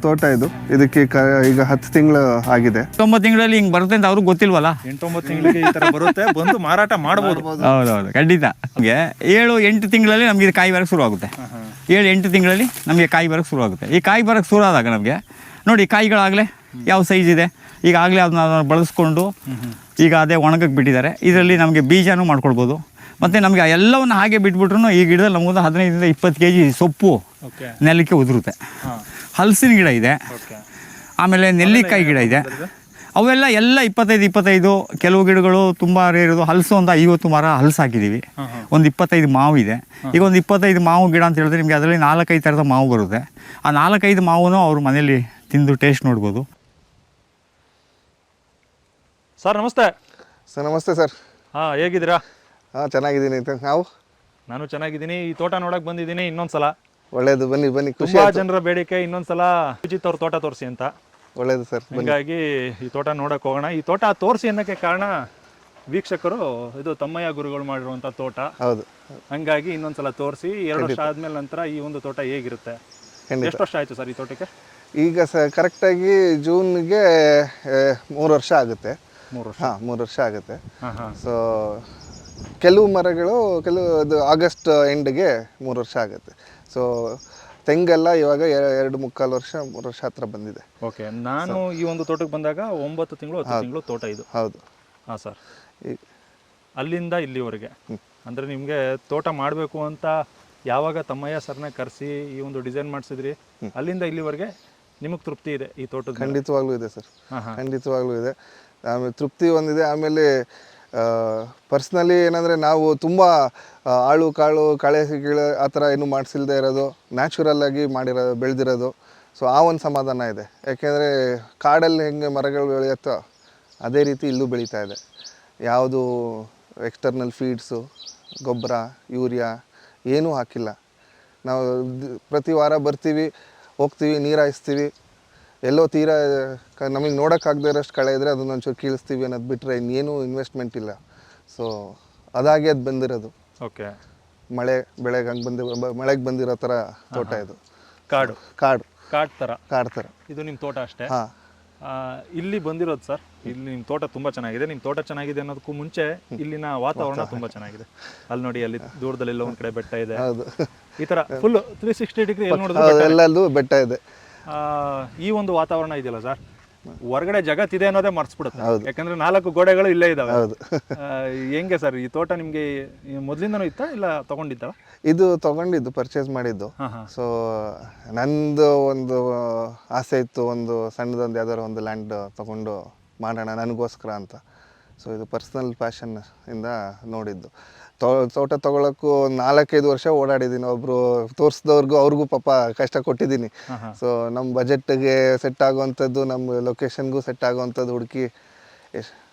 ತೋಟ ಇದು. ಇದಕ್ಕೆ ಕ- ಈಗ ಹತ್ತು ತಿಂಗಳು ಆಗಿದೆ. ತೊಂಬತ್ತು ತಿಂಗಳಲ್ಲಿ ಹಿಂಗೆ ಬರುತ್ತೆ ಅಂತ ಅವ್ರಿಗೆ ಗೊತ್ತಿಲ್ವಲ್ಲ? ಎಂಟೊಂಬತ್ತು ತಿಂಗಳಿಗೆ ಈ ತರ ಬರುತ್ತೆ. ಬಂದು ಮಾರಾಟ ಮಾಡ್ಬೋದು. ಹೌದೌದು ಖಂಡಿತ. ನಮಗೆ ಏಳು ಎಂಟು ತಿಂಗಳಲ್ಲಿ ನಮಗೆ ಇದು ಕಾಯಿ ಬರೋಕ್ಕೆ ಶುರು ಆಗುತ್ತೆ ಏಳು ಎಂಟು ತಿಂಗಳಲ್ಲಿ ನಮಗೆ ಕಾಯಿ ಬರೋಕ್ಕೆ ಶುರು ಆಗುತ್ತೆ ಈ ಕಾಯಿ ಬರೋಕ್ಕೆ ಶುರು ಆದಾಗ ನಮಗೆ ನೋಡಿ ಕಾಯಿಗಳಾಗಲೇ ಯಾವ ಸೈಜ್ ಇದೆ. ಈಗ ಆಗಲೇ ಅದನ್ನ ಬಳಸ್ಕೊಂಡು ಈಗ ಅದೇ ಒಣಗಕ್ಕೆ ಬಿಟ್ಟಿದ್ದಾರೆ. ಇದರಲ್ಲಿ ನಮಗೆ ಬೀಜನೂ ಮಾಡ್ಕೊಳ್ಬೋದು. ಮತ್ತು ನಮಗೆ ಎಲ್ಲವನ್ನು ಹಾಗೆ ಬಿಟ್ಬಿಟ್ರು ಈ ಗಿಡದಲ್ಲಿ ನಮಗೊಂದು ಹದಿನೈದರಿಂದ ಇಪ್ಪತ್ತು ಕೆ ಜಿ ಸೊಪ್ಪು ನೆಲಕ್ಕೆ ಉದುರುತ್ತೆ. ಹಾ. ಹಲಸಿನ ಗಿಡ ಇದೆ. ಆಮೇಲೆ ನೆಲ್ಲಿಕಾಯಿ ಗಿಡ ಇದೆ. ಅವೆಲ್ಲ ಎಲ್ಲ ಇಪ್ಪತ್ತೈದು ಇಪ್ಪತ್ತೈದು ಕೆಲವು ಗಿಡಗಳು ತುಂಬ ಇರೋದು. ಹಲಸು ಒಂದು ಐವತ್ತು ಮರ ಹಲಸು ಹಾಕಿದ್ದೀವಿ ಒಂದು ಇಪ್ಪತ್ತೈದು ಮಾವು ಇದೆ. ಈಗ ಒಂದು ಇಪ್ಪತ್ತೈದು ಮಾವು ಗಿಡ ಅಂತ ಹೇಳಿದ್ರೆ ನಿಮಗೆ ಅದರಲ್ಲಿ ನಾಲ್ಕೈದು ಥರದ ಮಾವು ಬರುತ್ತೆ. ಆ ನಾಲ್ಕೈದು ಮಾವನ್ನು ಅವ್ರ ಮನೆಯಲ್ಲಿ ತಿಂದು ಟೇಸ್ಟ್ ನೋಡ್ಬೋದು. ಸರ್ ನಮಸ್ತೆ. ಸರ್ ನಮಸ್ತೆ ಸರ್. ಹಾಂ ಹೇಗಿದ್ದೀರಾ? ಹಾಂ ಚೆನ್ನಾಗಿದ್ದೀನಿ ಅಂತ. ನಾವು? ನಾನು ಚೆನ್ನಾಗಿದ್ದೀನಿ. ಈ ತೋಟ ನೋಡಕ್ ಬಂದಿದ್ದೀನಿ ಇನ್ನೊಂದ್ಸಲ. ಒಳ್ಳೇದು ಬನ್ನಿ ಬನ್ನಿ ಖುಷಿ ತುಂಬಾ ಜನರ ಬೇಡಿಕೆ ಇನ್ನೊಂದ್ಸಲ ಸುಜಿತ್ ಅವ್ರ ತೋಟ ತೋರಿಸಿ ಅಂತ. ಒಳ್ಳೇದು ಸರ್ ಹಂಗಾಗಿ ಈ ತೋಟ ನೋಡಕ್ ಹೋಗೋಣ. ಈ ತೋಟ ತೋರಿಸಿ ಅನ್ನಕ್ಕೆ ಕಾರಣ ವೀಕ್ಷಕರು ಇದು ತಮ್ಮಯ್ಯ ಗುರುಗಳು ಮಾಡಿರುವಂತ ತೋಟ. ಹೌದು. ಹಂಗಾಗಿ ಇನ್ನೊಂದ್ಸಲ ತೋರಿಸಿ ಎರಡು ವರ್ಷ ಆದ್ಮೇಲೆ ನಂತರ ಈ ಒಂದು ತೋಟ ಹೇಗಿರುತ್ತೆ? ಖಂಡಿತ. ಎಷ್ಟು ವರ್ಷ ಆಯ್ತು ಸರ್ ಈ ತೋಟಕ್ಕೆ? ಈಗ ಸ ಕರೆಕ್ಟಾಗಿ ಜೂನ್ಗೆ ಮೂರು ವರ್ಷ ಆಗುತ್ತೆ. ಮೂರು ವರ್ಷ. ಹಾಂ ಮೂರು ವರ್ಷ ಆಗುತ್ತೆ. ಸೊ ಕೆಲವು ಮರಗಳು ಕೆಲವು ಅದು ಆಗಸ್ಟ್ ಎಂಡ್ಗೆ ಮೂರು ವರ್ಷ ಆಗುತ್ತೆ. ಸೊ ತೆಂಗೆಲ್ಲ ಇವಾಗ ಎ- ಎರಡು ಮುಕ್ಕಾಲು ವರ್ಷ ಮೂರು ವರ್ಷ ಹತ್ರ ಬಂದಿದೆ. ಓಕೆ ನಾನು ಈ ಒಂದು ತೋಟಕ್ಕೆ ಬಂದಾಗ ಒಂಬತ್ತು ತಿಂಗಳು ಹತ್ತು ತಿಂಗಳು ತೋಟ ಇದು. ಹೌದು. ಹಾ ಸರ್ ಈ ಅಲ್ಲಿಂದ ಇಲ್ಲಿವರೆಗೆ. ಅಂದರೆ ನಿಮಗೆ ತೋಟ ಮಾಡಬೇಕು ಅಂತ ಯಾವಾಗ ತಮ್ಮಯ್ಯ ಸರ್ನ ಕರೆಸಿ ಈ ಒಂದು ಡಿಸೈನ್ ಮಾಡಿಸಿದ್ರಿ ಅಲ್ಲಿಂದ ಇಲ್ಲಿವರೆಗೆ ನಿಮಗೆ ತೃಪ್ತಿ ಇದೆ ಈ ತೋಟದ ಮೇಲೆ? ಖಂಡಿತವಾಗ್ಲೂ ಇದೆ ಸರ್ ಹಾಂ ಹಾ. ಖಂಡಿತವಾಗ್ಲೂ ಇದೆ. ಆಮೇಲೆ ತೃಪ್ತಿ ಒಂದಿದೆ ಆಮೇಲೆ ಪರ್ಸ್ನಲಿ ಏನಂದರೆ ನಾವು ತುಂಬ ಆಳು ಕಾಳು, ಕಳೆ ಗಿಳೆ ಆ ಥರ ಏನು ಮಾಡಿಸಿಲ್ದೇ ಇರೋದು ನ್ಯಾಚುರಲ್ಲಾಗಿ ಮಾಡಿರೋ, ಬೆಳೆದಿರೋದು. ಸೊ ಆ ಒಂದು ಸಮಾಧಾನ ಇದೆ. ಯಾಕೆಂದರೆ ಕಾಡಲ್ಲಿ ಹೆಂಗೆ ಮರಗಳು ಬೆಳೆಯುತ್ತೋ ಅದೇ ರೀತಿ ಇಲ್ಲೂ ಬೆಳೀತಾ ಇದೆ. ಯಾವುದು ಎಕ್ಸ್ಟರ್ನಲ್ ಫೀಡ್ಸು ಗೊಬ್ಬರ, ಯೂರಿಯಾ ಏನೂ ಹಾಕಿಲ್ಲ. ನಾವು ಪ್ರತಿ ವಾರ ಬರ್ತೀವಿ, ಹೋಗ್ತೀವಿ ನೀರು ಹಾಯಿಸ್ತೀವಿ ಎಲ್ಲೋ ತೀರಾ ನಮಗೆ ನೋಡೋಕ್ಕಾಗದೇ ಇರೋಷ್ಟು ಕಳೆ ಇದ್ದರೆ ಅದನ್ನ ಒಂಚೂರು ಕೀಳಿಸ್ತೀವಿ ಅನ್ನೋದು ಬಿಟ್ಟರೆ ಇನ್ನೇನು ಇನ್ವೆಸ್ಟ್ಮೆಂಟ್ ಇಲ್ಲ. ಸೊ ಅದಾಗೆ ಅದು ಬಂದಿರೋದು. ಓಕೆ ಮಳೆ ಬೆಳೆಗೆ ಹಂಗೆ ಬಂದಿ ಮಳೆಗೆ ಬಂದಿರೋ ಥರ ತೋಟ ಇದು. ಕಾಡು. ಕಾಡು. ಕಾಡ್ ಥರ ಕಾಡು ಥರ ಇದು ನಿಮ್ಮ ತೋಟ ಅಷ್ಟೇ? ಹಾಂ. ಇಲ್ಲಿ ಬಂದಿರೋದು ಸರ್ ಇಲ್ಲಿ ನಿಮ್ಮ ತೋಟ ತುಂಬ ಚೆನ್ನಾಗಿದೆ. ನಿಮ್ಮ ತೋಟ ಚೆನ್ನಾಗಿದೆ ಅನ್ನೋದಕ್ಕೂ ಮುಂಚೆ ಇಲ್ಲಿನ ವಾತಾವರಣ ತುಂಬ ಚೆನ್ನಾಗಿದೆ. ಅಲ್ಲಿ ನೋಡಿ ಅಲ್ಲಿ ದೂರದಲ್ಲೆಲ್ಲ ಒಂದು ಕಡೆ ಬೆಟ್ಟ ಇದೆ. ಈ ತರ ಫುಲ್ ತ್ರೀ ಸಿಕ್ಸ್ಟಿ ಡಿಗ್ರಿ ಎಲ್ಲಿ ಹೌದು ಬೆಟ್ಟ ಇದೆ. ಈ ಒಂದು ವಾತಾವರಣ ಇದೆಯಲ್ಲ ಸರ್? ಹೊರಗಡೆ ಜಗತ್ತಿದೆ ಅನ್ನೋದೇ ಮರ್ಸ್ಬಿಡುತ್ತೆ. ಯಾಕಂದ್ರೆ ನಾಲ್ಕು ಗೋಡೆಗಳು ಇಲ್ಲೇ ಇದಾವೆ. ಹೆಂಗೆ ಸರ್ ಈ ತೋಟ ನಿಮ್ಗೆ ಮೊದ್ಲಿಂದನೂ ಇತ್ತಾ ಇಲ್ಲ ತಗೊಂಡಿದ್ದ? ಇದು ತಗೊಂಡಿದ್ದು ಪರ್ಚೇಸ್ ಮಾಡಿದ್ದು. ಸೊ ನಂದು ಒಂದು ಆಸೆ ಇತ್ತು ಒಂದು ಸಣ್ಣದೊಂದು ಯಾವ್ದಾದ್ರು ಒಂದು ಲ್ಯಾಂಡ್ ತಗೊಂಡು ಮಾಡೋಣ ನನಗೋಸ್ಕರ ಅಂತ. ಸೊ ಇದು ಪರ್ಸ್ನಲ್ ಪ್ಯಾಷನ್ ಇಂದ ನೋಡಿದ್ದು. ತೊ- ತೋಟ ತೊಗೊಳಕ್ಕೂ ಒಂದು ನಾಲ್ಕೈದು ವರ್ಷ ಓಡಾಡಿದ್ದೀನಿ ಒಬ್ಬರು ತೋರಿಸಿದವ್ರಿಗೂ ಅವ್ರಿಗೂ ಪಾಪ ಕಷ್ಟ ಕೊಟ್ಟಿದ್ದೀನಿ ಸೊ ನಮ್ಮ ಬಜೆಟ್ಗೆ ಸೆಟ್ ಆಗುವಂಥದ್ದು ನಮ್ಮ ಲೊಕೇಶನ್ಗೂ ಸೆಟ್ ಆಗುವಂಥದ್ದು ಹುಡುಕಿ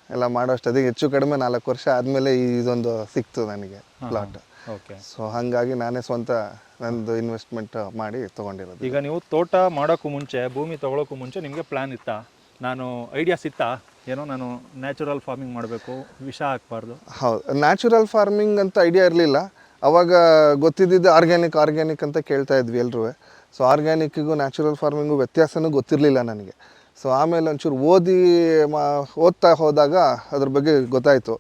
ಎಲ್ಲ ಮಾಡೋಷ್ಟು ಅದಕ್ಕೆ ಹೆಚ್ಚು ಕಡಿಮೆ ನಾಲ್ಕು ವರ್ಷ ಆದಮೇಲೆ ಇದೊಂದು ಸಿಕ್ತು ನನಗೆ ಪ್ಲಾಟ್ ಓಕೆ ಸೊ ಹಾಗಾಗಿ ನಾನೇ ಸ್ವಂತ ನಂದು ಇನ್ವೆಸ್ಟ್ಮೆಂಟ್ ಮಾಡಿ ತೊಗೊಂಡಿರೋದು. ಈಗ ನೀವು ತೋಟ ಮಾಡೋಕ್ಕೂ ಮುಂಚೆ ಭೂಮಿ ತಗೊಳಕ್ಕೂ ಮುಂಚೆ ನಿಮಗೆ ಪ್ಲಾನ್ ಇತ್ತಾ? ನಾನು ಐಡಿಯಾಸ್ ಇತ್ತಾ ಏನೋ ನಾನು ನ್ಯಾಚುರಲ್ ಫಾರ್ಮಿಂಗ್ ಮಾಡಬೇಕು ವಿಷ ಹಾಕಬಾರ್ದು. ಹೌದು. ನ್ಯಾಚುರಲ್ ಫಾರ್ಮಿಂಗ್ ಅಂತ ಐಡಿಯಾ ಇರಲಿಲ್ಲ. ಅವಾಗ ಗೊತ್ತಿದ್ದಿದ್ದು ಆರ್ಗ್ಯಾನಿಕ್ ಆರ್ಗ್ಯಾನಿಕ್ ಅಂತ ಕೇಳ್ತಾ ಇದ್ವಿ ಎಲ್ಲರೂ ಸೊ ಆರ್ಗ್ಯಾನಿಕ್ಕಿಗೂ ನ್ಯಾಚುರಲ್ ಫಾರ್ಮಿಂಗು ವ್ಯತ್ಯಾಸನೂ ಗೊತ್ತಿರಲಿಲ್ಲ ನನಗೆ. ಸೊ ಆಮೇಲೆ ಒಂಚೂರು ಓದಿ ಮಾ ಓದ್ತಾ ಹೋದಾಗ ಅದ್ರ ಬಗ್ಗೆ ಗೊತ್ತಾಯಿತು.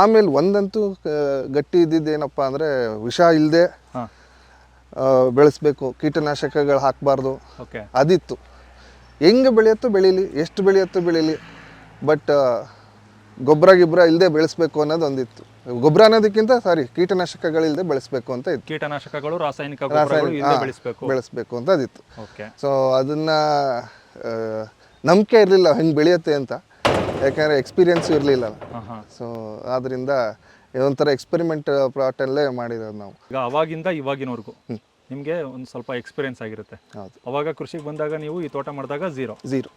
ಆಮೇಲೆ ಒಂದಂತೂ ಗಟ್ಟಿ ಇದ್ದಿದ್ದು ಏನಪ್ಪ ಅಂದರೆ ವಿಷ ಇಲ್ಲದೆ ಬೆಳೆಸ್ಬೇಕು ಕೀಟನಾಶಕಗಳು ಹಾಕಬಾರ್ದು. ಓಕೆ ಅದಿತ್ತು. ಹೆಂಗೆ ಬೆಳೆಯುತ್ತೋ ಬೆಳೀಲಿ ಎಷ್ಟು ಬೆಳೆಯುತ್ತೋ ಬೆಳೀಲಿ. ಬಟ್ ಗೊಬ್ಬರ ಗಿಬ್ಬರ ಇಲ್ಲದೆ ಬೆಳೆಸಬೇಕು ಅನ್ನೋದು ಒಂದಿತ್ತು. ಗೊಬ್ಬರ ಅನ್ನೋದಕ್ಕಿಂತ ಸಾರಿ ಕೀಟನಾಶಕಗಳಿಲ್ಲದೆ ಬೆಳೆಸಬೇಕು ಅಂತ ಇತ್ತು. ಕೀಟನಾಶಕಗಳು ರಾಸಾಯನಿಕ ಬೆಳೆಸಬೇಕು. ಬೆಳೆಸ್ಬೇಕು ಅಂತ ಅದಿತ್ತು ಸೊ ಅದನ್ನ ನಂಬಿಕೆ ಇರಲಿಲ್ಲ ಹೆಂಗೆ ಬೆಳೆಯುತ್ತೆ ಅಂತ. ಯಾಕಂದ್ರೆ ಎಕ್ಸ್ಪೀರಿಯನ್ಸ್ ಇರಲಿಲ್ಲ ಸೊ ಆದ್ದರಿಂದ ಒಂಥರ ಎಕ್ಸ್ಪೆರಿಮೆಂಟ್ ಪ್ಲಾಟಲ್ಲೇ ಮಾಡಿರೋದು ನಾವು. ಈಗ ಅವಾಗಿಂದ ಇವಾಗಿನವರೆಗೂ ನಿಮಗೆ ಒಂದು ಸ್ವಲ್ಪ ಎಕ್ಸ್ಪೀರಿಯನ್ಸ್ ಆಗಿರುತ್ತೆ. ಹೌದು. ಅವಾಗ ಕೃಷಿಗೆ ಬಂದಾಗ ನೀವು ಈ ತೋಟ ಮಾಡಿದಾಗ ಝೀರೋ ಝೀರೋ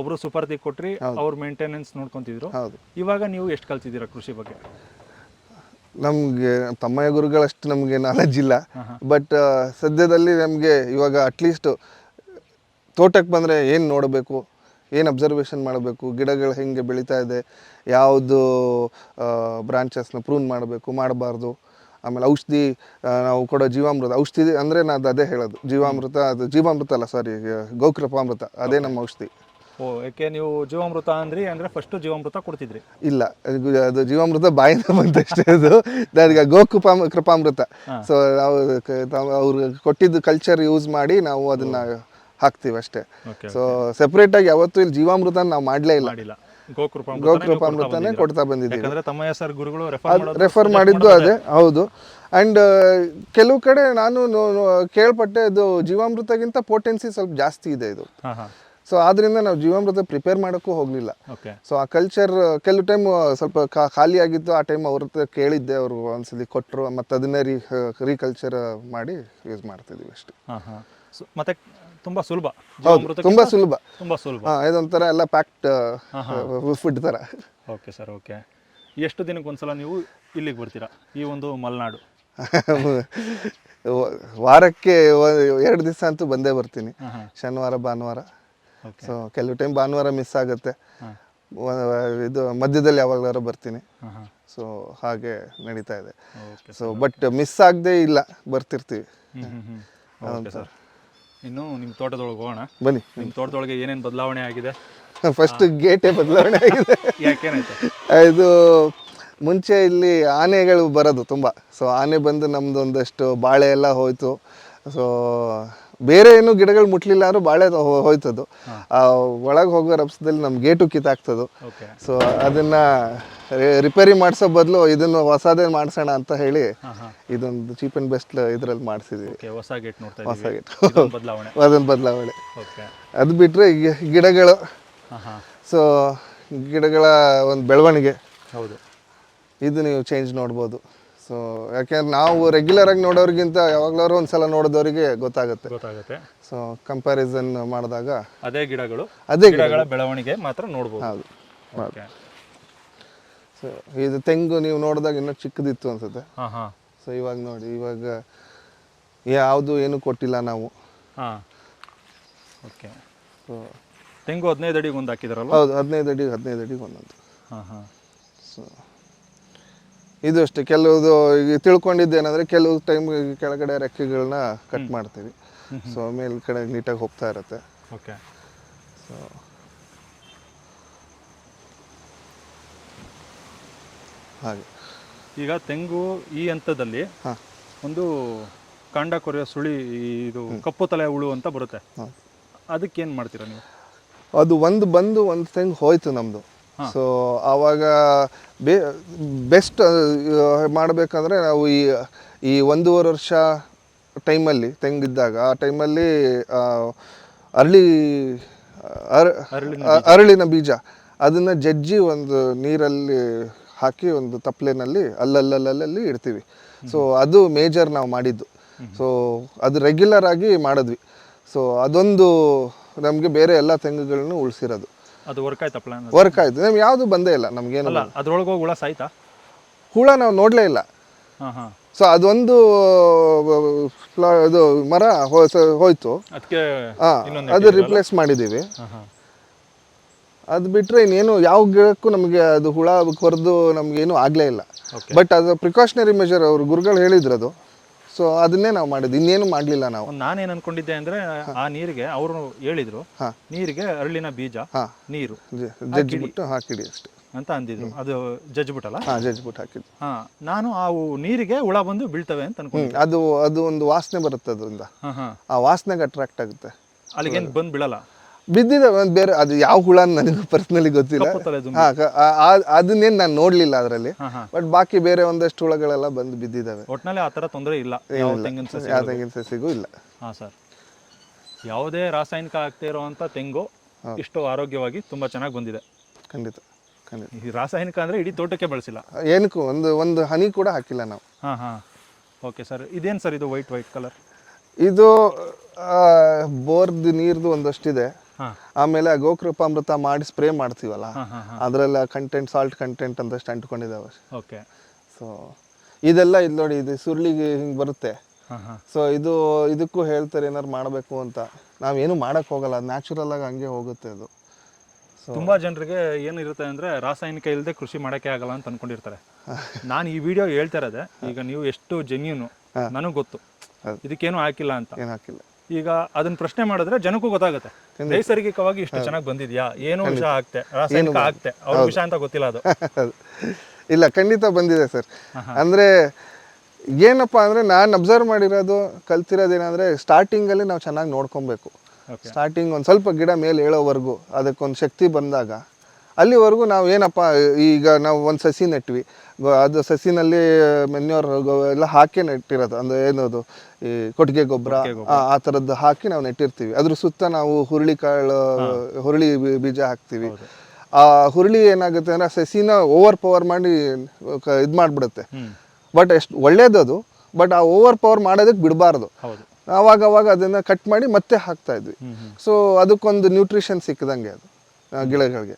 ಒಬ್ರು ಸುಪರ್ದಿ ಕೊಟ್ರಿ ಅವ್ರ ಮೇಂಟೆನೆನ್ಸ್ ನೋಡ್ಕೊಂತಿದ್ರು. ಹೌದು. ಇವಾಗ ನೀವು ಎಷ್ಟು ಕಲ್ತಿದ್ದೀರಾ ಕೃಷಿ ಬಗ್ಗೆ? ನಮಗೆ ತಮ್ಮಯ್ಯ ಗುರುಗಳಷ್ಟು ನಮಗೆ ನಾಲೆಜ್ ಇಲ್ಲ. ಬಟ್ ಸದ್ಯದಲ್ಲಿ ನಮಗೆ ಇವಾಗ ಅಟ್ಲೀಸ್ಟ್ ತೋಟಕ್ಕೆ ಬಂದರೆ ಏನು ನೋಡಬೇಕು ಏನು ಅಬ್ಸರ್ವೇಷನ್ ಮಾಡಬೇಕು ಗಿಡಗಳು ಹೆಂಗೆ ಬೆಳೀತಾ ಇದೆ ಯಾವುದು ಬ್ರಾಂಚಸ್ನ ಪ್ರೂನ್ ಮಾಡಬೇಕು ಮಾಡಬಾರ್ದು. ಆಮೇಲೆ ಔಷಧಿ ನಾವು ಕೊಡೋ ಜೀವಾಮೃತ ಔಷಧಿ ಅಂದರೆ ನಾನು ಅದೇ ಹೇಳೋದು. ಜೀವಾಮೃತ ಅದು ಜೀವಾಮೃತ ಅಲ್ಲ ಸಾರಿ ಗೋಕೃಪಾಮೃತ ಅದೇ ನಮ್ಮ ಔಷಧಿ. ಓ ಯಾಕೆ ನೀವು ಜೀವಾಮೃತ ಅಂದ್ರಿ ಅಂದ್ರೆ ಫಸ್ಟ್ ಜೀವಾಮೃತ ಕೊಡ್ತಿದ್ರಿ. ಇಲ್ಲ ಅದು ಜೀವಾಮೃತ ಬಾಯಿಂದ ಬಂದಷ್ಟೇ ಅದು. ನನಗೆ ಗೋಕೃಪಾ ಕೃಪಾಮೃತ. ಸೊ ನಾವು ಅವ್ರ ಕೊಟ್ಟಿದ್ದು ಕಲ್ಚರ್ ಯೂಸ್ ಮಾಡಿ ನಾವು ಅದನ್ನ ಹಾಕ್ತೀವಿ ಅಷ್ಟೇ. ಸೊ ಸೆಪರೇಟ್ ಆಗಿ ಯಾವತ್ತೂ ಇಲ್ಲಿ ಜೀವಾಮೃತ ನಾವು ಮಾಡ್ಲೇ ಇಲ್ಲ. ಗೋಕೃಪಾಮೃತನೇ ಕೊಡ್ತಾ ಬಂದಿದ್ದೀವಿ. ಗುರುಗಳು ರೆಫರ್ ಮಾಡೋದು ರೆಫರ್ ಮಾಡಿದ್ದು ಅದೇ ಹೌದು. ಅಂಡ್ ಕೆಲವು ಕಡೆ ನಾನು ಕೇಳ್ಪಟ್ಟೆ ಅದು ಜೀವಾಮೃತಗಿಂತ ಪೋಟೆನ್ಸಿ ಸ್ವಲ್ಪ ಜಾಸ್ತಿ ಇದೆ ಇದು. ಸೊ ಆದ್ರಿಂದ ನಾವು ಜೀವಾಮೃತ ಪ್ರಿಪೇರ್ ಮಾಡೋಕ್ಕೂ ಹೋಗಲಿಲ್ಲ. ಓಕೆ ಸೊ ಆ ಕಲ್ಚರ್ ಕೆಲವು ಟೈಮ್ ಸ್ವಲ್ಪ ಖಾ- ಖಾಲಿ ಆಗಿತ್ತು ಆ ಟೈಮ್ ಅವ್ರ ಹತ್ರ ಕೇಳಿದ್ದೆ ಅವರು ಒಂದ್ಸಲಿ ಕೊಟ್ಟರು ಮತ್ತು ಅದನ್ನೇ ರೀ ರೀಕಲ್ಚರ್ ಮಾಡಿ ಯೂಸ್ ಮಾಡ್ತಿದೀವಿ ಅಷ್ಟೇ. ಹಾ ಹಾ. ಮತ್ತೆ ತುಂಬಾ ಸುಲಭ. ಜೀವಾಮೃತಕ್ಕಿಂತ ತುಂಬ ಸುಲಭ. ತುಂಬಾ ಸುಲಭ. ಹಾಂ ಇದೊಂಥರ ಎಲ್ಲ ಪ್ಯಾಕ್ಡ್ ಫುಡ್ ಥರ ಓಕೆ ಸರ್ ಓಕೆ ಎಷ್ಟು ದಿನಕ್ಕೆ ಒಂದ್ಸಲ ನೀವು ಇಲ್ಲಿಗೆ ಬರ್ತೀರಾ? ಈ ಒಂದು ಮಲೆನಾಡು. ವ- ವಾರಕ್ಕೆ ಎರಡು ದಿವಸ ಅಂತೂ ಬಂದೇ ಬರ್ತೀನಿ. ಶನಿವಾರ ಭಾನುವಾರ. ಸೊ ಕೆಲವು ಟೈಮ್ ಭಾನುವಾರ ಮಿಸ್ ಆಗುತ್ತೆ. ಇದು ಮಧ್ಯದಲ್ಲಿ ಯಾವಾಗಲಾರು ಬರ್ತೀನಿ. ಸೊ ಹಾಗೆ ನಡೀತಾ ಇದೆ. ಸೊ ಬಟ್ ಮಿಸ್ ಆಗದೆ ಇಲ್ಲ ಬರ್ತಿರ್ತೀವಿ. ಸರ್ ಇನ್ನು ನಿಮ್ಮ ತೋಟದೊಳಗೆ ಹೋಗೋಣ? ಬನ್ನಿ. ನಿಮ್ಮ ತೋಟದೊಳಗೆ ಏನೇನು ಬದಲಾವಣೆ ಆಗಿದೆ? ಫಸ್ಟ್ ಗೇಟೇ ಬದಲಾವಣೆ ಆಗಿದೆ. ಇದು ಮುಂಚೆ ಇಲ್ಲಿ ಆನೆಗಳು ಬರೋದು ತುಂಬ. ಸೊ ಆನೆ ಬಂದು ನಮ್ದು ಒಂದಷ್ಟು ಬಾಳೆ ಎಲ್ಲ ಹೋಯ್ತು. ಸೊ ಬೇರೆ ಏನು ಗಿಡಗಳು ಮುಟ್ಲಿಲ್ಲ ಅಂದ್ರೂ ಬಾಳೆ ಹೋಯ್ತದ್ದು ಹೋಯ್ತದು. ಒಳಗೆ ಹೋಗೋ ರಪ್ಸದಲ್ಲಿ ನಮ್ಮ ಗೇಟು ಕಿತ್ತಾಕ್ತದ್ದು ಸೊ ಅದನ್ನ ರಿ- ರಿಪೇರಿ ಮಾಡಿಸೋ ಬದಲು ಇದನ್ನು ಹೊಸದೇ ಮಾಡಿಸೋಣ ಅಂತ ಹೇಳಿ ಇದೊಂದು ಚೀಪ್ ಆ್ಯಂಡ್ ಬೆಸ್ಟ್ ಇದ್ರಲ್ಲಿ ಮಾಡಿಸಿದ್ವಿ. ಓಕೆ ಹೊಸ ಗೇಟ್ ನೋಡ್ತಾ ಹೊಸ ಇದೊಂದು ಬದಲಾವಣೆ. ಅದೊಂದು ಬದಲಾವಣೆ. ಓಕೆ ಅದು ಬಿಟ್ಟರೆ ಗಿಡಗಳು. ಹಾ ಹಾ ಸೊ ಗಿಡಗಳ ಒಂದು ಬೆಳವಣಿಗೆ. ಹೌದು. ಇದು ನೀವು ಚೇಂಜ್ ನೋಡ್ಬೋದು. ಸೊ ಯಾಕೆಂದ್ರೆ ನಾವು ರೆಗ್ಯುಲರ್ ಆಗಿ ನೋಡೋರಿಗಿಂತ ಯಾವಾಗ್ಲಾರು ಒಂದ್ಸಲ ನೋಡಿದವರಿಗೆ ಗೊತ್ತಾಗುತ್ತೆ. ಗೊತ್ತಾಗುತ್ತೆ. ಸೊ ಕಂಪ್ಯಾರಿಸನ್ ಮಾಡಿದಾಗ ಅದೇ ಗಿಡಗಳು ಅದೇ ಗಿಡಗಳ ಬೆಳವಣಿಗೆ ಮಾತ್ರ ನೋಡ್ಬೋದು. ಹೌದು. ಓಕೆ ಸೊ ಇದು ತೆಂಗು ನೀವು ನೋಡಿದಾಗ ಇನ್ನೂ ಚಿಕ್ಕದಿತ್ತು ಅನ್ಸುತ್ತೆ. ಹಾ ಹಾ. ಸೊ ಇವಾಗ ನೋಡಿ ಇವಾಗ ಯಾವುದು ಏನು ಕೊಟ್ಟಿಲ್ಲ ನಾವು. ಹಾ. ಓಕೆ ಸೊ ತೆಂಗು ಹದಿನೈದು ಅಡಿಗೆ ಒಂದು ಹಾಕಿದಾರಲ್ಲ ಹೌದು ಹದಿನೈದು ಅಡಿಗೆ ಹದಿನೈದು ಅಡಿಗೆ ಒಂದೊಂದು. ಹಾಂ ಹಾಂ. ಸೊ ಇದು ಅಷ್ಟೇ. ಕೆಲವುದು ಈಗ ತಿಳ್ಕೊಂಡಿದ್ದೇನೆಂದರೆ ಕೆಲವು ಟೈಮ್ ಕೆಳಗಡೆ ರೆಕ್ಕೆಗಳನ್ನ ಕಟ್ ಮಾಡ್ತೀವಿ. ಸೊ ಮೇಲ್ಗಡೆ ನೀಟಾಗಿ ಹೋಗ್ತಾ ಇರುತ್ತೆ. ಓಕೆ ಸೊ ಹಾಗೆ. ಈಗ ತೆಂಗು ಈ ಹಂತದಲ್ಲಿ ಹಾಂ. ಒಂದು ಕಾಂಡ ಕೊರೆಯೋ ಸುಳಿ ಇದು ಕಪ್ಪು ತಲೆ ಹುಳು ಅಂತ ಬರುತ್ತೆ. ಅದಕ್ಕೆ ಏನು ಮಾಡ್ತೀರಾ ನೀವು? ಅದು ಒಂದು ಬಂದು ಒಂದು ತೆಂಗು ಹೋಯ್ತು ನಮ್ಮದು ಸೊ ಆವಾಗ ಬೇ ಬೆಸ್ಟ್ ಮಾಡಬೇಕಂದ್ರೆ ನಾವು ಈ ಈ ಒಂದೂವರೆ ವರ್ಷ ಟೈಮಲ್ಲಿ ತೆಂಗಿದ್ದಾಗ ಆ ಟೈಮಲ್ಲಿ ಅರಳಿ ಅರಳಿನ ಬೀಜ. ಅದನ್ನು ಜಜ್ಜಿ ಒಂದು ನೀರಲ್ಲಿ ಹಾಕಿ ಒಂದು ತಪ್ಪಲೆನಲ್ಲಿ ಅಲ್ಲಲ್ಲಲ್ಲಲ್ಲಿ ಇಡ್ತೀವಿ. ಸೊ ಅದು ಮೇಜರ್ ನಾವು ಮಾಡಿದ್ದು. ಸೊ ಅದು ರೆಗ್ಯುಲರ್ ಆಗಿ ಮಾಡಿದ್ವಿ. ಸೊ ಅದೊಂದು ನಮಗೆ ಬೇರೆ ಎಲ್ಲ ತೆಂಗುಗಳನ್ನು ಉಳಿಸಿರೋದು. ಅದು ವರ್ಕ್ ಆಯ್ತಾ ಪ್ಲಾನ್ ವರ್ಕ್ ಆಯ್ತು. ನಮ್ಗೆ ಯಾವುದು ಬಂದೇ ಇಲ್ಲ ನಮ್ಗೇನಲ್ಲ ಅದ್ರೊಳಗೆ ಹೋಗಿ ಹುಳ ಸಾಯ್ತಾ? ಹುಳ ನಾವು ನೋಡಲೇ ಇಲ್ಲ. ಹಾಂ ಹಾಂ. ಸೊ ಅದೊಂದು ಫ್ಲ- ಇದು ಮರ ಹೋ- ಹೋಯ್ತು. ಅದಕ್ಕೆ ಹಾಂ ಅದು ರಿಪ್ಲೇಸ್ ಮಾಡಿದ್ದೀವಿ. ಹಾಂ ಹಾಂ. ಅದು ಬಿಟ್ಟರೆ ಇನ್ನೇನು ಯಾವ ಗಿಡಕ್ಕೂ ನಮಗೆ ಅದು ಹುಳ ಕೊರೆದು ನಮಗೇನು ಆಗಲೇ ಇಲ್ಲ. ಬಟ್ ಅದು ಪ್ರಿಕಾಷನರಿ ಮೆಷರ್ ಅವರು ಗುರುಗಳು ಹೇಳಿದ್ರು ಅದು. ಸೊ ಅದನ್ನೇ ನಾವು ಮಾಡಿದ್ವಿ ಇನ್ನೇನು ಮಾಡಲಿಲ್ಲ ನಾವು. ನಾನೇನು ಅನ್ಕೊಂಡಿದ್ದೆ ಅಂದ್ರೆ ಆ ನೀರಿಗೆ ಅವರು ಹೇಳಿದ್ರು. ನೀರಿಗೆ ಅರಳಿನ ಬೀಜ ನೀರು ಜಜ್ಜಿಬಿಟ್ಟು ಹಾಕಿಡಿ ಅಷ್ಟೆ. ಅಂತ ಅಂದಿದ್ರು. ಅದು ಜಜ್ಬಿಟ್ಟಲ್ಲ ಹಾ ಜಜ್ಜಿಬಿಟ್ಟು ಹಾಕಿದ್ದು. ಹಾ ನಾನು ಆ ನೀರಿಗೆ ಹುಳ ಬಂದು ಬೀಳ್ತವೆ ಅಂತ ಅನ್ಕೊಂಡಿದ್ದೆ. ಅನ್ಕೊಂಡೆ ಅದು ಅದು ಒಂದು ವಾಸನೆ ಬರುತ್ತೆ ಅದರಿಂದ. ಆ ವಾಸನೆಗೆ ಅಟ್ರಾಕ್ಟ್ ಆಗುತ್ತೆ. ಅಲ್ಲಿಗೆ ಬಂದು ಬೀಳಲ್ಲ. ಬಿದ್ದಿದೆ ಒಂದು ಬೇರೆ ಅದು ಯಾವ ಹುಳ ನನಗೆ ಪರ್ಸ್ನಲಿ ಗೊತ್ತಿಲ್ಲ. ಅದನ್ನೇನು ನಾನು ನೋಡ್ಲಿಲ್ಲ ಅದರಲ್ಲಿ. ಬಟ್ ಬಾಕಿ ಬೇರೆ ಒಂದಷ್ಟು ಹುಳಗಳೆಲ್ಲ ಬಂದು ಬಿದ್ದಿದ್ದಾವೆ ಒಟ್ನಲ್ಲಿ ಆ ಥರ ತೊಂದರೆ ಇಲ್ಲ. ಯಾವ ತೆಂಗಿನ ಸಸಿ ಯಾವ ತೆಂಗಿನ ಸಸಿಗೂ ಇಲ್ಲ. ಹಾ ಸರ್. ಯಾವುದೇ ರಾಸಾಯನಿಕ ಆಗ್ತಾ ಇರುವಂತ ತೆಂಗು ಇಷ್ಟು ಆರೋಗ್ಯವಾಗಿ ತುಂಬಾ ಚೆನ್ನಾಗಿ ಬಂದಿದೆ. ಖಂಡಿತ ಖಂಡಿತ. ಈ ರಾಸಾಯನಿಕ ಅಂದ್ರೆ ಇಡೀ ತೋಟಕ್ಕೆ ಬಳಸಿಲ್ಲ. ಏನಕ್ಕೂ ಒಂದು ಒಂದು ಹನಿ ಕೂಡ ಹಾಕಿಲ್ಲ ನಾವು. ಹಾ ಹಾ. Okay sir. ಇದೇನು ಸರ್ ಇದು ವೈಟ್ ವೈಟ್ ಕಲರ್ ಇದು ಬೋರ್ದು ನೀರ್ದು ಒಂದಷ್ಟಿದೆ. ಆಮೇಲೆ ಗೋಕೃಪಾಮೃತ ಮಾಡಿ ಸ್ಪ್ರೇ ಮಾಡ್ತೀವಲ್ಲ ಅದರಲ್ಲಿ ಕಂಟೆಂಟ್ ಸಾಲ್ಟ್ ಕಂಟೆಂಟ್ ಅಂತಷ್ಟು ಅಂಟ್ಕೊಂಡಿದ್ದಾವೆ ಓಕೆ. ಸೊ ಇದೆಲ್ಲ ಇದು ನೋಡಿ ಇದು ಸುರುಳಿಗೆ ಹಿಂಗೆ ಬರುತ್ತೆ. ಸೊ ಇದು ಇದಕ್ಕೂ ಹೇಳ್ತಾರೆ ಏನಾರು ಮಾಡಬೇಕು ಅಂತ. ನಾವೇನು ಮಾಡೋಕ್ಕೆ ಹೋಗಲ್ಲ ಅದು ನ್ಯಾಚುರಲ್ ಆಗಿ ಹಂಗೆ ಹೋಗುತ್ತೆ ಅದು. ತುಂಬಾ ಜನರಿಗೆ ಏನಿರುತ್ತೆ ಅಂದ್ರೆ ರಾಸಾಯನಿಕ ಇಲ್ಲದೆ ಕೃಷಿ ಮಾಡಕ್ಕೆ ಆಗಲ್ಲ ಅಂತ ಅನ್ಕೊಂಡಿರ್ತಾರೆ. ನಾನು ಈ ವಿಡಿಯೋ ಹೇಳ್ತಾ ಇರೋದೆ ಈಗ ನೀವು ಎಷ್ಟು ಜೆನ್ಯೂನು ನನಗೆ ಗೊತ್ತು. ಇದಕ್ಕೇನು ಹಾಕಿಲ್ಲ ಅಂತ. ಏನು ಹಾಕಿಲ್ಲ. ಈಗ ಅದನ್ನ ಪ್ರಶ್ನೆ ಮಾಡಿದ್ರೆ ಜನಕ್ಕೂ ಗೊತ್ತಾಗುತ್ತೆ. ನೈಸರ್ಗಿಕವಾಗಿ ಇಷ್ಟು ಚೆನ್ನಾಗಿ ಬಂದಿದ್ಯಾ? ಏನು ವಿಷ ಆಗ್ತೆ ರಾಸಾಯನಿಕ ಆಗ್ತೆ ಅವ್ರ ವಿಷ ಅಂತ ಗೊತ್ತಿಲ್ಲ ಅದು. ಇಲ್ಲ ಖಂಡಿತ ಬಂದಿದೆ ಸರ್. ಅಂದ್ರೆ ಏನಪ್ಪಾ ಅಂದ್ರೆ ನಾನು ಅಬ್ಸರ್ವ್ ಮಾಡಿರೋದು ಕಲ್ತಿರೋದು ಸ್ಟಾರ್ಟಿಂಗ್ ಸ್ಟಾರ್ಟಿಂಗಲ್ಲಿ ನಾವು ಚೆನ್ನಾಗಿ ನೋಡ್ಕೊಬೇಕು. ಸ್ಟಾರ್ಟಿಂಗ್ ಒಂದು ಸ್ವಲ್ಪ ಗಿಡ ಮೇಲೆ ಹೇಳೋವರೆಗೂ ಅದಕ್ಕೊಂದು ಶಕ್ತಿ ಬಂದಾಗ ಅಲ್ಲಿವರೆಗೂ ನಾವು ಏನಪ್ಪ ಈಗ ನಾವು ಒಂದು ಸಸಿ ನೆಟ್ವಿ. ಅದು ಸಸಿನಲ್ಲಿ ಮೆನ್ಯೂರ್ ಎಲ್ಲ ಹಾಕಿ ನೆಟ್ಟಿರೋದು. ಅಂದರೆ ಏನದು ಈ ಕೊಟ್ಟಿಗೆ ಗೊಬ್ಬರ ಆ ಥರದ್ದು ಹಾಕಿ ನಾವು ನೆಟ್ಟಿರ್ತೀವಿ. ಅದ್ರ ಸುತ್ತ ನಾವು ಹುರುಳಿ ಕಾಳು ಹುರುಳಿ ಬೀಜ ಹಾಕ್ತೀವಿ. ಆ ಹುರುಳಿ ಏನಾಗುತ್ತೆ ಅಂದರೆ ಸಸಿನ ಓವರ್ ಪವರ್ ಮಾಡಿ ಇದು ಮಾಡಿಬಿಡುತ್ತೆ. ಬಟ್ ಎಷ್ಟು ಒಳ್ಳೇದು ಅದು ಬಟ್ ಆ ಓವರ್ ಪವರ್ ಮಾಡೋದಕ್ಕೆ ಬಿಡಬಾರ್ದು. ಅವಾಗ ಆವಾಗ ಅವಾಗ ಅದನ್ನು ಕಟ್ ಮಾಡಿ ಮತ್ತೆ ಹಾಕ್ತಾ ಇದ್ವಿ. ಸೊ ಅದಕ್ಕೊಂದು ನ್ಯೂಟ್ರಿಷನ್ ಸಿಕ್ಕದಂಗೆ ಅದು ಗಿಡಗಳಿಗೆ.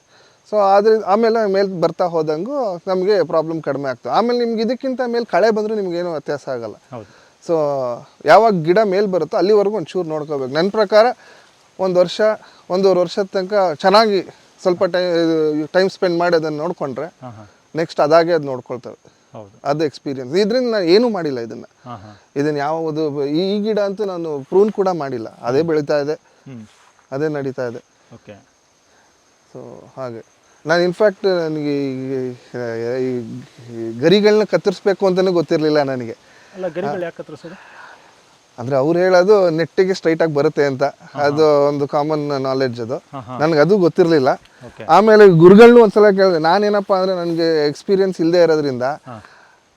ಸೊ ಆದ್ರಿಂದ ಆಮೇಲೆ ಮೇಲೆ ಬರ್ತಾ ಹೋದಂಗೂ ನಮಗೆ ಪ್ರಾಬ್ಲಮ್ ಕಡಿಮೆ ಆಗ್ತದೆ ಆಮೇಲೆ ನಿಮ್ಗೆ ಇದಕ್ಕಿಂತ ಮೇಲೆ ಕಳೆ ಬಂದರೂ ನಿಮಗೇನು ವ್ಯತ್ಯಾಸ ಆಗಲ್ಲ. ಸೊ ಯಾವಾಗ ಗಿಡ ಮೇಲೆ ಬರುತ್ತೋ ಅಲ್ಲಿವರೆಗೂ ಒಂಚೂರು ನೋಡ್ಕೋಬೇಕು. ನನ್ನ ಪ್ರಕಾರ ಒಂದು ವರ್ಷ ಒಂದೂವರೆ ವರ್ಷದ ತನಕ ಚೆನ್ನಾಗಿ ಸ್ವಲ್ಪ ಟೈಮ್ ಟೈಮ್ ಸ್ಪೆಂಡ್ ಮಾಡಿ ಅದನ್ನು ನೋಡಿಕೊಂಡ್ರೆ ನೆಕ್ಸ್ಟ್ ಅದಾಗೆ ಅದು ನೋಡ್ಕೊಳ್ತವೆ ಅದು ಎಕ್ಸ್ಪೀರಿಯನ್ಸ್ ಇದರಿಂದ ನಾನು ಏನೂ ಮಾಡಿಲ್ಲ ಇದನ್ನು. ಇದನ್ನು ಯಾವುದು ಈ ಈ ಗಿಡ ಅಂತೂ ನಾನು ಪ್ರೂನ್ ಕೂಡ ಮಾಡಿಲ್ಲ. ಅದೇ ಬೆಳೀತಾ ಇದೆ. ಅದೇ ನಡೀತಾ ಇದೆ. ಓಕೆ ಸೊ ಹಾಗೆ. ನಾನು ಇನ್ಫ್ಯಾಕ್ಟ್ ನನಗೆ ಈ- ಗರಿಗಳನ್ನ ಕತ್ತರಿಸ್ಬೇಕು ಅಂತಲೇ ಗೊತ್ತಿರಲಿಲ್ಲ ನನಗೆ. ಅಲ್ಲ ಗರಿಗಳು ಯಾಕೆ ಕತ್ತರಿಸೋದು? ಅಂದರೆ ಅವ್ರು ಹೇಳೋದು ನೆಟ್ಟಿಗೆ ಸ್ಟ್ರೈಟಾಗಿ ಬರುತ್ತೆ ಅಂತ. ಅದು ಒಂದು ಕಾಮನ್ ನಾಲೆಡ್ಜ್ ಅದು. ನನಗೆ ಅದು ಗೊತ್ತಿರಲಿಲ್ಲ. ಆಮೇಲೆ ಗುರುಗಳನ್ನೂ ಒಂದ್ಸಲ ಕೇಳಿದೆ. ನಾನೇನಪ್ಪ ಅಂದರೆ ನನಗೆ ಎಕ್ಸ್ಪೀರಿಯನ್ಸ್ ಇಲ್ಲದೆ ಇರೋದ್ರಿಂದ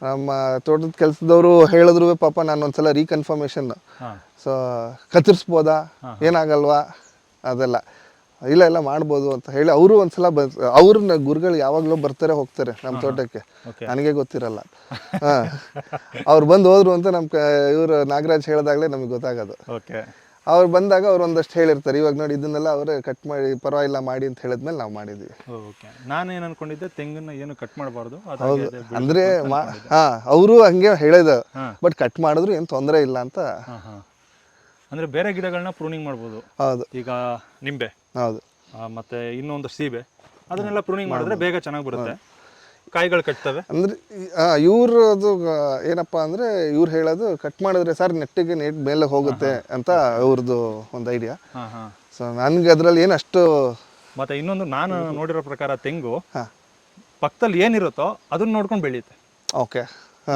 ನಮ್ಮ ತೋಟದ ಕೆಲಸದವರು ಹೇಳಿದ್ರು ಪಾಪ ನಾನು ಒಂದ್ಸಲ ರೀಕನ್ಫರ್ಮೇಷನ್ ಸೊ ಕತ್ತರಿಸ್ಬೋದಾ? ಏನಾಗಲ್ವಾ? ಅದೆಲ್ಲ. ಇಲ್ಲ ಇಲ್ಲ ಮಾಡ್ಬೋದು ಅಂತ ಹೇಳಿ ಅವರು ಒಂದ್ಸಲ ಬ ಅವ್ರನ್ನ ಗುರುಗಳು ಯಾವಾಗಲೂ ಬರ್ತಾರೆ ಹೋಗ್ತಾರೆ ನಮ್ಮ ತೋಟಕ್ಕೆ. ನನಗೆ ಗೊತ್ತಿರಲ್ಲ. ಹಾಂ. ಅವ್ರು ಬಂದು ಹೋದ್ರು ಅಂತ ನಮ್ಮ ಇವರು ನಾಗರಾಜ್ ಹೇಳಿದಾಗಲೇ ನಮಗೆ ಗೊತ್ತಾಗೋದು. ಓಕೆ ಅವ್ರು ಬಂದಾಗ ಅವ್ರು ಒಂದಷ್ಟು ಹೇಳಿರ್ತಾರೆ. ಇವಾಗ ನೋಡಿ ಇದನ್ನೆಲ್ಲ ಅವರೇ ಕಟ್ ಮಾಡಿ ಪರವಾಗಿಲ್ಲ ಮಾಡಿ ಅಂತ ಹೇಳಿದ್ಮೇಲೆ ನಾವು ಮಾಡಿದ್ವಿ. ಓಕೆ ನಾನು ಏನು ಅನ್ಕೊಂಡಿದ್ದೆ ತೆಂಗನ್ನ ಏನು ಕಟ್ ಮಾಡಬಾರ್ದು ಹೌದು. ಅಂದ್ರೆ ಮಾ ಹಾಂ ಅವರು ಹಂಗೆ ಹೇಳಿದ. ಬಟ್ ಕಟ್ ಮಾಡಿದ್ರು ಏನು ತೊಂದರೆ ಇಲ್ಲ ಅಂತ. ಅಂದ್ರೆ ಬೇರೆ ಗಿಡಗಳನ್ನ ಪ್ರೂನಿಂಗ್ ಮಾಡ್ಬೋದು. ಹೌದು. ಈಗ ನಿಂಬೆ. ಹೌದು. ಮತ್ತೆ ಇನ್ನೊಂದು ಸೀಬೆ. ಅದನ್ನೆಲ್ಲ ಪ್ರೂನಿಂಗ್ ಮಾಡಿದ್ರೆ ಬೇಗ ಚೆನ್ನಾಗಿ ಬರುತ್ತೆ. ಕಾಯಿಗಳು ಕಟ್ತವೆ. ಅಂದ್ರೆ ಇವ್ರು ಅದು ಏನಪ್ಪಾ ಅಂದ್ರೆ ಇವ್ರು ಹೇಳೋದು ಕಟ್ ಮಾಡಿದ್ರೆ ಸರ್ ನೆಟ್ಟಿಗೆ ನೆಟ್ ಮೇಲೆ ಹೋಗುತ್ತೆ ಅಂತ ಅವ್ರದ್ದು ಒಂದು ಐಡಿಯಾ ಸೊ ನನ್ಗೆ ಅದ್ರಲ್ಲಿ ಏನು ಅಷ್ಟು ಮತ್ತೆ ಇನ್ನೊಂದು ನಾನು ನೋಡಿರೋ ಪ್ರಕಾರ ತೆಂಗು ಪಕ್ಕದಲ್ಲಿ ಏನಿರುತ್ತೋ ಅದನ್ನ ನೋಡ್ಕೊಂಡು ಬೆಳೆಯುತ್ತೆ. ಓಕೆ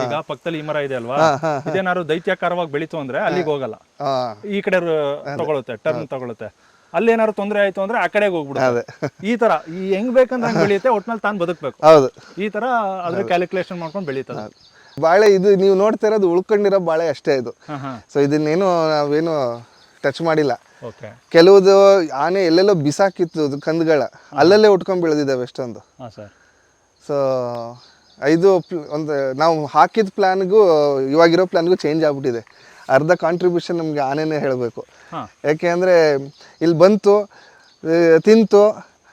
ಈಗ ಪಕ್ಕದಲ್ಲಿ ಈ ಮರ ಇದೆ ಅಲ್ವಾ? ಇದೇನಾದ್ರು ದೈತ್ಯಾಕಾರವಾಗಿ ಬೆಳೀತು ಅಂದ್ರೆ ಅಲ್ಲಿಗೆ ಹೋಗಲ್ಲ. ಈ ಕಡೆ ತಗೊಳುತ್ತೆ ಟರ್ನ್ ತಗೊಳುತ್ತೆ. ಅಲ್ಲಿ ಏನಾದ್ರು ತೊಂದರೆ ಆಯ್ತು ಅಂದ್ರೆ ಆ ಕಡೆಗೆ ಹೋಗ್ಬಿಡುತ್ತೆ. ಈ ತರ ಈ ಹೆಂಗ್ ಬೇಕಂದ್ರೆ ಹಂಗ್ ಬೆಳೆಯುತ್ತೆ ಒಟ್ನಲ್ಲಿ ತಾನು ಬದುಕಬೇಕು. ಹೌದು. ಈ ತರ ಅದ್ರ ಕ್ಯಾಲ್ಕುಲೇಷನ್ ಮಾಡ್ಕೊಂಡು ಬೆಳೀತದೆ. ಬಾಳೆ ಇದು ನೀವು ನೋಡ್ತಾ ಇರೋದು ಉಳ್ಕೊಂಡಿರೋ ಬಾಳೆ ಅಷ್ಟೇ ಇದು. ಸೊ ಇದನ್ನೇನು ನಾವೇನು ಟಚ್ ಮಾಡಿಲ್ಲ. ಕೆಲವುದು ಆನೆ ಎಲ್ಲೆಲ್ಲೋ ಬಿಸಾಕಿತ್ತು ಕಂದ್ಗಳ. ಕಂದುಗಳ ಅಲ್ಲಲ್ಲೇ ಉಟ್ಕೊಂಡ್ ಬೆಳೆದಿದ್ದಾವೆ ಎಷ್ಟೊಂದು. ಸೊ ಇದು ಒಂದು ನಾವು ಹಾಕಿದ ಪ್ಲಾನ್ಗೂ ಇವಾಗಿರೋ ಪ್ಲಾನ್ಗೂ ಚೇಂಜ್ ಆಗ್ಬಿಟ್ಟಿದೆ. ಅರ್ಧ ಕಾಂಟ್ರಿಬ್ಯೂಷನ್ ನಮಗೆ ಆನೆನೇ ಹೇಳಬೇಕು. ಯಾಕೆ ಅಂದರೆ ಇಲ್ಲಿ ಬಂತು ತಿಂತು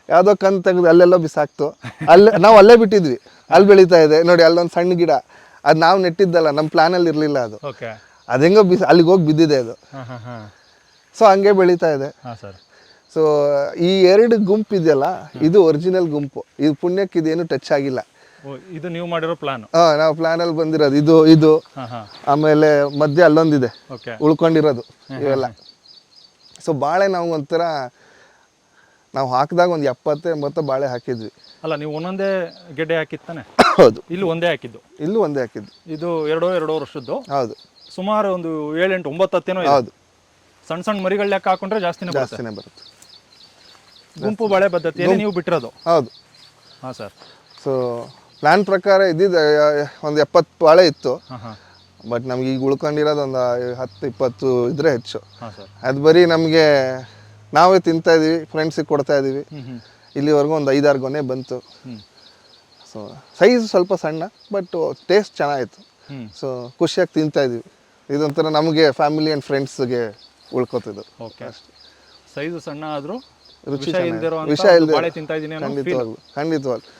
ಯಾವುದೋ ಕಣ್ ತೆಗೆದು ಅಲ್ಲೆಲ್ಲೋ ಬಿಸಾಕ್ತು. ಅಲ್ಲೇ ನಾವು ಅಲ್ಲೇ ಬಿಟ್ಟಿದ್ವಿ. ಅಲ್ಲಿ ಬೆಳೀತಾ ಇದೆ. ನೋಡಿ ಅಲ್ಲೊಂದು ಸಣ್ಣ ಗಿಡ. ಅದು ನಾವು ನೆಟ್ಟಿದ್ದಲ್ಲ ನಮ್ಮ ಪ್ಲ್ಯಾನಲ್ಲಿ ಇರಲಿಲ್ಲ ಅದು. ಓಕೆ. ಅದು ಹೆಂಗೋ ಬಿಸಿ ಅಲ್ಲಿಗೆ ಹೋಗಿ ಬಿದ್ದಿದೆ ಅದು. ಸೊ ಹಂಗೆ ಬೆಳೀತಾ ಇದೆ. ಸೊ ಈ ಎರಡು ಗುಂಪು ಇದೆಯಲ್ಲ ಇದು ಒರಿಜಿನಲ್ ಗುಂಪು. ಇದು ಪುಣ್ಯಕ್ಕೆ ಇದೇನು ಟಚ್ ಆಗಿಲ್ಲ. ಇದು ನೀವು ಮಾಡಿರೋ ಪ್ಲಾನ್ ಹಾ ನಾವು ಪ್ಲ್ಯಾನಲ್ಲಿ ಬಂದಿರೋದು. ಇದು ಇದು. ಆಮೇಲೆ ಮಧ್ಯೆ ಅಲ್ಲೊಂದಿದೆ. ಓಕೆ ಉಳ್ಕೊಂಡಿರೋದು ಇವೆಲ್ಲ. ಸೊ ಬಾಳೆ ನಾವು ಒಂಥರ ನಾವು ಹಾಕಿದಾಗ ಒಂದು ಎಪ್ಪತ್ತು ಎಂಬತ್ತು ಬಾಳೆ ಹಾಕಿದ್ವಿ. ಅಲ್ಲ ನೀವು ಒಂದೊಂದೇ ಗೆಡ್ಡೆ ಹಾಕಿತ್ತಾನೆ ಹೌದು. ಇಲ್ಲಿ ಒಂದೇ ಹಾಕಿದ್ದು? ಇಲ್ಲೂ ಒಂದೇ ಹಾಕಿದ್ದು. ಇದು ಎರಡೋ ಎರಡೋ ವರ್ಷದ್ದು? ಹೌದು. ಸುಮಾರು ಒಂದು ಏಳೆಂಟು ಒಂಬತ್ತು ಹತ್ತೇನೋ ಇದೆ. ಹೌದು. ಸಣ್ಣ ಸಣ್ಣ ಮರಿಗಳ ಲೆಕ್ಕ ಹಾಕೊಂಡ್ರೆ ಜಾಸ್ತಿನೇ ಬರುತ್ತೆ? ಜಾಸ್ತಿನೇ ಬರುತ್ತೆ. ಗುಂಪು ಬಾಳೆ ಪದ್ಧತಿಯಲ್ಲಿ ನೀವು ಬಿಟ್ಟಿರೋದು? ಹೌದು. ಹಾ ಸರ್. ಸೊ ಪ್ಲ್ಯಾನ್ ಪ್ರಕಾರ ಇದ್ದಿದ್ದು ಒಂದು ಎಪ್ಪತ್ತು ಬಾಳೆ ಇತ್ತು. ಬಟ್ ನಮ್ಗೆ ಈಗ ಉಳ್ಕೊಂಡಿರೋದು ಒಂದು ಹತ್ತು ಇಪ್ಪತ್ತು ಇದ್ರೆ ಹೆಚ್ಚು. ಅದು ಬರೀ ನಮಗೆ ನಾವೇ ತಿಂತಾ ಇದೀವಿ ಫ್ರೆಂಡ್ಸಿಗೆ ಕೊಡ್ತಾ ಇದೀವಿ. ಹ್ಮ್ ಇಲ್ಲಿವರೆಗೂ ಒಂದು ಐದಾರು ಗೊನೆ ಬಂತು. ಸೊ ಸೈಜ್ ಸ್ವಲ್ಪ ಸಣ್ಣ ಬಟ್ ಟೇಸ್ಟ್ ಚೆನ್ನಾಗಿತ್ತು. ಸೊ ಖುಷಿಯಾಗಿ ತಿಂತಾ ಇದೀವಿ. ಇದೊಂಥರ ನಮಗೆ ಫ್ಯಾಮಿಲಿ ಆ್ಯಂಡ್ ಫ್ರೆಂಡ್ಸ್ಗೆ ಉಳ್ಕೋತಿದ್ದು. ಓಕೆ ಸೈಜು ಸಣ್ಣ ಆದ್ರೂ ರುಚಿ ವಿಷ ಇಲ್ದಿರೋ ಚೆನ್ನಾಗಿ ಇಲ್ಲದೆ ಖಂಡಿತವಾಗ್ಲು ಖಂಡಿತವಾಗ್ಲು.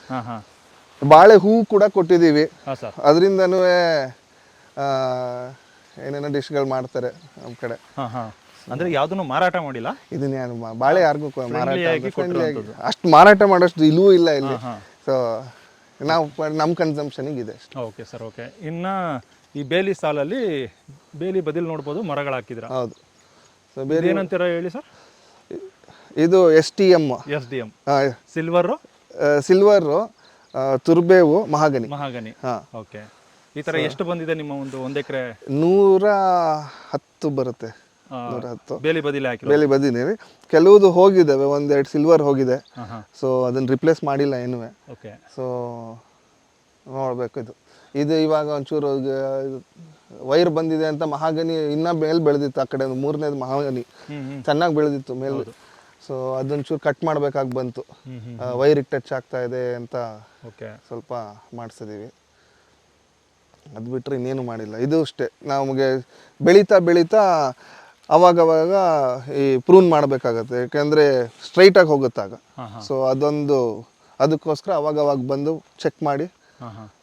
ಬಾಳೆ ಹೂ ಕೂಡ ಕೊಟ್ಟಿದ್ದೀವಿ. ಅದರಿಂದನೂ ಏನೇನೋ ಡಿಶ್ಗಳು ಮಾಡ್ತಾರೆ ನಮ್ಮ ಕಡೆ. ಅಂದ್ರೆ ಯಾವ್ದನ್ನು ಮಾರಾಟ ಮಾಡಿಲ್ಲ? ಇದನ್ನ ಯಾರು ಬಾಳೆ ಯಾರಿಗೂ ಮಾರಾಟ ಅಷ್ಟು ಮಾರಾಟ ಮಾಡೋಷ್ಟು ಇಲ್ಲೂ ಇಲ್ಲ ಇಲ್ಲಿ. ಸೊ ನಾವು ನಮ್ಮ ಕನ್ಸಂಪ್ಷನಿಗೆ ಇದೆ ಓಕೆ ಸರ್ ಓಕೆ. ಇನ್ನ ಈ ಬೇಲಿ ಸಾಲಲ್ಲಿ ಬೇಲಿ ಬದಿಲ್ ನೋಡ್ಬೋದು ಮರಗಳು ಹಾಕಿದ್ರ ಹೌದು. ಸೊ ಬೇರೆ ಏನಂತೀರ ಹೇಳಿ ಸರ್? ಇದು S T M. S D M. Silver silver ತುರ್ಬೇವು mahogany. Mahogany. ಹಾಂ. ಓಕೆ. ಈ ತರ ಎಷ್ಟು ಬಂದಿದೆ ನಿಮ್ಮ ಒಂದು ಒಂದ್ ಎಕರೆ? ನೂರ ಹತ್ತು ಬರುತ್ತೆ. ನೂರ ಹತ್ತು. ಬೇಲಿ ಬದಿಲಿ ಬೇಲಿ ಬಂದಿದ್ದೀವಿ ಕೆಲವುದು ಹೋಗಿದ್ದಾವೆ ಒಂದೆರಡು ಸಿಲ್ವರ್ ಹೋಗಿದೆ. ಸೊ ಅದನ್ನ ರಿಪ್ಲೇಸ್ ಮಾಡಿಲ್ಲ ಏನುವೆ ಓಕೆ. ಸೊ ನೋಡ್ಬೇಕು ಇದು. ಇದು ಇವಾಗ ಒಂಚೂರು ವೈರ್ ಬಂದಿದೆ ಅಂತ ಮಹಾಗನಿ ಇನ್ನ ಮೇಲ್ ಬೆಳೆದಿತ್ತು ಆ ಕಡೆ ಮೂರನೇದು ಮಹಾಗನಿ. ಚೆನ್ನಾಗಿ ಬೆಳೆದಿತ್ತು ಮೇಲ್. ಸೊ ಅದೊಂಚೂರು ಕಟ್ ಮಾಡಬೇಕಾಗಿ ಬಂತು. ವೈರಿಗೆ ಟಚ್ ಆಗ್ತಾ ಇದೆ ಅಂತ ಓಕೆ. ಸ್ವಲ್ಪ ಮಾಡಿಸಿದ್ದೀವಿ ಅದು ಬಿಟ್ಟರೆ ಇನ್ನೇನು ಮಾಡಿಲ್ಲ. ಇದು ಅಷ್ಟೇ. ನಮಗೆ ಬೆಳೀತಾ ಬೆಳೀತಾ ಅವಾಗವಾಗ ಈ ಪ್ರೂನ್ ಮಾಡಬೇಕಾಗತ್ತೆ. ಯಾಕೆಂದರೆ ಸ್ಟ್ರೈಟಾಗಿ ಹೋಗುತ್ತಾಗ. ಸೊ ಅದೊಂದು ಅದಕ್ಕೋಸ್ಕರ ಅವಾಗವಾಗ ಬಂದು ಚೆಕ್ ಮಾಡಿ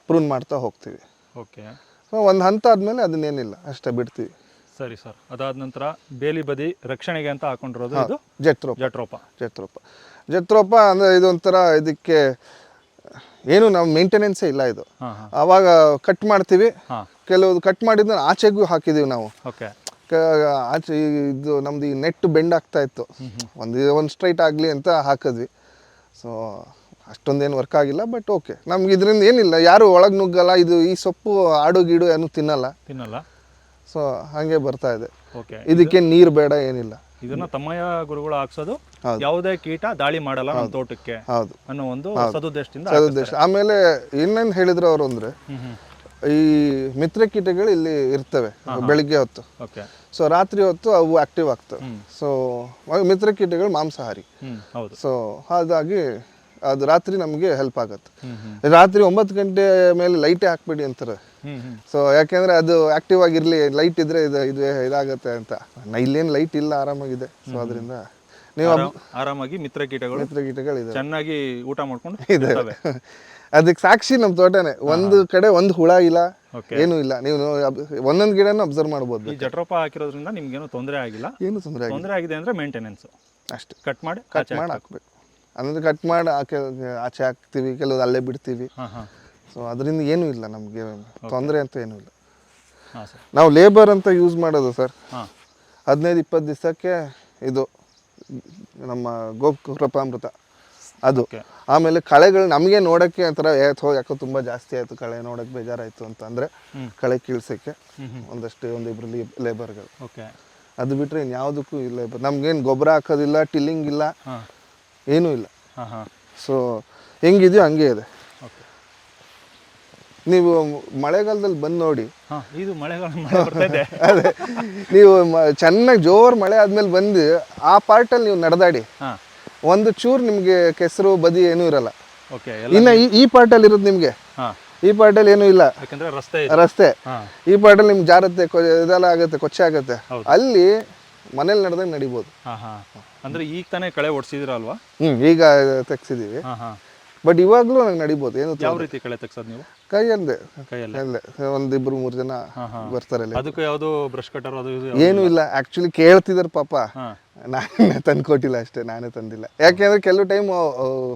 ಪ್ರೂನ್ ಮಾಡ್ತಾ ಹೋಗ್ತೀವಿ. ಓಕೆ. ಸೊ ಒಂದು ಹಂತ ಆದಮೇಲೆ ಅದನ್ನೇನಿಲ್ಲ. ಅಷ್ಟೇ ಬಿಡ್ತೀವಿ. ಸರಿ ಸರ್. ಅದಾದ ನಂತರ ಬೇಲಿ ಬದಿ ರಕ್ಷಣೆಗೆ ಅಂತ ಹಾಕೊಂಡಿರೋದು ಇದು? ಜಟ್ರೋಪ ಜಟ್ರೋಪ ಜತ್ರೋಪ ಅಂದ್ರೆ ಅಂದರೆ ಇದೊಂಥರ ಇದಕ್ಕೆ ಏನು ನಾವು ಮೇಂಟೆನೆನ್ಸೇ ಇಲ್ಲ ಇದು. ಆವಾಗ ಕಟ್ ಮಾಡ್ತೀವಿ. ಕೆಲವು ಕಟ್ ಮಾಡಿದ್ನ ಆಚೆಗೂ ಹಾಕಿದೀವಿ ನಾವು. ಆಚೆ ಇದು ನಮ್ದು ಈ ನೆಟ್ ಬೆಂಡ್ ಆಗ್ತಾ ಇತ್ತು. ಒಂದು ಒಂದು ಸ್ಟ್ರೈಟ್ ಆಗಲಿ ಅಂತ ಹಾಕಿದ್ವಿ. ಸೊ ಅಷ್ಟೊಂದೇನು ವರ್ಕ್ ಆಗಿಲ್ಲ ಬಟ್ ಓಕೆ ನಮ್ಗೆ ಇದರಿಂದ ಏನಿಲ್ಲ. ಯಾರು ಒಳಗೆ ನುಗ್ಗಲ್ಲ ಇದು ಈ ಸೊಪ್ಪು ಆಡು ಗೀಡು ಏನು ತಿನ್ನಲ್ಲ. ತಿನ್ನಲ್ಲ. ಸೊ ಹಾಗೆ ಬರ್ತಾ ಇದೆ. ಓಕೆ ಇದಕ್ಕೆ ನೀರು ಬೇಡ ಏನಿಲ್ಲ. ಇದನ್ನ ತಮ್ಮಯ್ಯ ಗುರುಗಳು ಹಾಕ್ಸೋದು. ಯಾವುದೇ ಕೀಟ ದಾಳಿ ಮಾಡಲ್ಲ ನಮ್ಮ ತೋಟಕ್ಕೆ ಹೌದು. ಅನ್ನೋ ಒಂದು ಸದುದ್ದೇಶದಿಂದ ಸದುದ್ದೇಶ. ಆಮೇಲೆ ಇನ್ನೇನು ಹೇಳಿದ್ರು ಅವರು ಅಂದರೆ ಈ ಮಿತ್ರ ಕೀಟಗಳು ಇಲ್ಲಿ ಇರ್ತವೆ ಬೆಳಿಗ್ಗೆ ಹೊತ್ತು. ಸೊ ರಾತ್ರಿ ಹೊತ್ತು ಅವು ಆಕ್ಟಿವ್ ಆಗ್ತವೆ. ಸೊ ಮಿತ್ರ ಕೀಟಗಳು ಮಾಂಸಾಹಾರಿ. ಹೌದು. ಸೊ ಹಾಗಾಗಿ ಅದು ರಾತ್ರಿ ನಮಗೆ ಹೆಲ್ಪ್ ಆಗುತ್ತೆ. ರಾತ್ರಿ ಒಂಬತ್ತು ಗಂಟೆ ಮೇಲೆ ಲೈಟೇ ಹಾಕ್ಬೇಡಿ ಅಂತಾರೆ. ಸೊ ಯಾಕೆಂದ್ರೆ ಅದು ಆಕ್ಟಿವ್ ಆಗಿರಲಿ ಲೈಟ್ ಇದ್ರೆ ಇದು ಇದು ಇದಾಗುತ್ತೆ ಅಂತ. ಇಲ್ಲೇನು ಲೈಟ್ ಇಲ್ಲ ಆರಾಮಾಗಿದೆ. ಸೊ ಅದರಿಂದ ನೀವು ಆರಾಮ್- ಆರಾಮಾಗಿ ಮಿತ್ರ ಕೀಟಗಳು ಮಿತ್ರ ಕೀಟಗಳು ಇದೆ ಚೆನ್ನಾಗಿ ಊಟ ಮಾಡ್ಕೊಂಡು ಇದೆ. ಅದಕ್ಕೆ ಸಾಕ್ಷಿ ನಮ್ಮ ತೋಟನೇ. ಒಂದು ಕಡೆ ಒಂದು ಹುಳ ಇಲ್ಲ ಏನು ಇಲ್ಲ. ನೀವು ಒಂದೊಂದು ಗಿಡನ ಅಬ್ಸರ್ವ್ ಮಾಡಬಹುದು ಈ ಜಟ್ರೋಪ ಹಾಕಿರೋದ್ರಿಂದ ನಿಮ್ಗೇನು ತೊಂದರೆ ಆಗಿಲ್ಲ. ಏನು ತೊಂದರೆ ತೊಂದರೆ ಆಗಿದೆ ಅಂದ್ರೆ ಮೇಂಟೆನೆನ್ಸ್ ಅಷ್ಟೇ. ಕಟ್ ಮಾಡಿ ಕಟ್ ಮಾಡಿ ಹಾಕ್ಬೇಕು. ಅಂದ್ರೆ ಕಟ್ ಮಾಡಿ ಹಾಕಿ ಆಚೆ ಹಾಕ್ತೀವಿ ಕೆಲವು ಅಲ್ಲೇ ಬಿಡ್ತೀವಿ. ಸೊ ಅದರಿಂದ ಏನೂ ಇಲ್ಲ ನಮಗೆ ತೊಂದರೆ ಅಂತ ಏನೂ ಇಲ್ಲ. ನಾವು ಲೇಬರ್ ಅಂತ ಯೂಸ್ ಮಾಡೋದು ಸರ್. ಹದಿನೈದು ಇಪ್ಪತ್ತು ದಿವಸಕ್ಕೆ ಇದು ನಮ್ಮ ಗೋಕೃಪಾಮೃತ. ಅದು. ಆಮೇಲೆ ಕಳೆಗಳು ನಮಗೆ ನೋಡೋಕ್ಕೆ ಒಂಥರ ಥೋ ಯಾಕೋ ತುಂಬ ಜಾಸ್ತಿ ಆಯಿತು ಕಳೆ ನೋಡೋಕ್ಕೆ ಬೇಜಾರಾಯಿತು ಅಂತ ಅಂದರೆ ಕಳೆ ಕೀಳ್ಸೋಕ್ಕೆ ಒಂದಷ್ಟೇ ಒಂದು ಒಂದಷ್ಟು ಒಂದಿಬ್ರು ಲೇಬರ್ಗಳು ಓಕೆ ಅದು ಬಿಟ್ಟರೆ ಇನ್ಯಾವುದಕ್ಕೂ ಇಲ್ಲ. ಲೇಬರ್ ನಮ್ಗೇನು ಗೊಬ್ಬರ ಹಾಕೋದಿಲ್ಲ ಟಿಲ್ಲಿಂಗ್ ಇಲ್ಲ. ಏನೂ ಇಲ್ಲ. ಹಾ ಹಾ. ಸೊ ಹೆಂಗಿದೆಯೋ ಹಂಗೆ ಇದೆ. ಓಕೆ ನೀವು ಮಳೆಗಾಲದಲ್ಲಿ ಬಂದು ನೋಡಿ. ಹಾ ಇದು ಮಳೆಗಾಲ ಮಳೆ ಬರ್ತಾ ಇದೆ. ಅದೇ ನೀವು ಚೆನ್ನಾಗಿ ಜೋರು ಮಳೆ ಆದ್ಮೇಲೆ ಬಂದು ಆ ಪಾರ್ಟಲ್ಲಿ ನೀವು ನಡೆದಾಡಿ. ಹಾ. ಒಂದು ಚೂರು ನಿಮಗೆ ಕೆಸರು ಬದಿ ಏನೂ ಇರಲ್ಲ. ಓಕೆ ಇನ್ನು ಈ ಈ ಪಾರ್ಟಲ್ಲಿ ಇರೋದು ನಿಮಗೆ. ಹಾ. ಈ ಪಾರ್ಟಲ್ಲಿ ಏನೂ ಇಲ್ಲ. ಯಾಕಂದ್ರೆ ರಸ್ತೆ ರಸ್ತೆ. ಈ ಪಾರ್ಟಲ್ಲಿ ನಿಮ್ಗೆ ಜಾರತ್ತೆ ಇದೆಲ್ಲ ಆಗುತ್ತೆ ಕೊಚ್ಚೆ ಆಗುತ್ತೆ. ಅಲ್ಲಿ ಮನೇಲಿ ನಡೆದಾಗ ನಡಿಬೋದು. ಹಾ ಹಾ. ಅಂದ್ರೆ ಈಗ ತಾನೇ ಕಳೆ ಓಡಿಸಿದ್ರಲ್ವಾ ಹ್ಞೂ ಈಗ ತೆಗ್ಸಿದೀವಿ. ಹಾ ಹಾ. ಬಟ್ ಇವಾಗಲೂ ನಂಗೆ ನಡಿಬೋದು ಏನು ಯಾವ ರೀತಿ ಕಳೆ ತೆಗ್ಸೋದು ನೀವು? ಕೈಯಲ್ಲೇ. ಕೈಯಲ್ಲಿ. ಕೈಯಲ್ಲೇ. ಒಂದಿಬ್ರು ಮೂರು ಜನ ಬರ್ತಾರೆ ಅಲ್ಲಿ. ಅದಕ್ಕೆ ಯಾವುದು ಬ್ರಷ್ ಕಟರ್ ಅದು ಇದು ಏನೂ ಇಲ್ಲ. ಆ್ಯಕ್ಚುಲಿ ಕೇಳ್ತಿದ್ದಾರೆ ಪಾಪ. ಹಾ. ನಾನೇ ತಂದು ಕೊಟ್ಟಿಲ್ಲ ಅಷ್ಟೇ ನಾನೇ ತಂದಿಲ್ಲ. ಯಾಕೆಂದ್ರೆ ಕೆಲವು ಟೈಮ್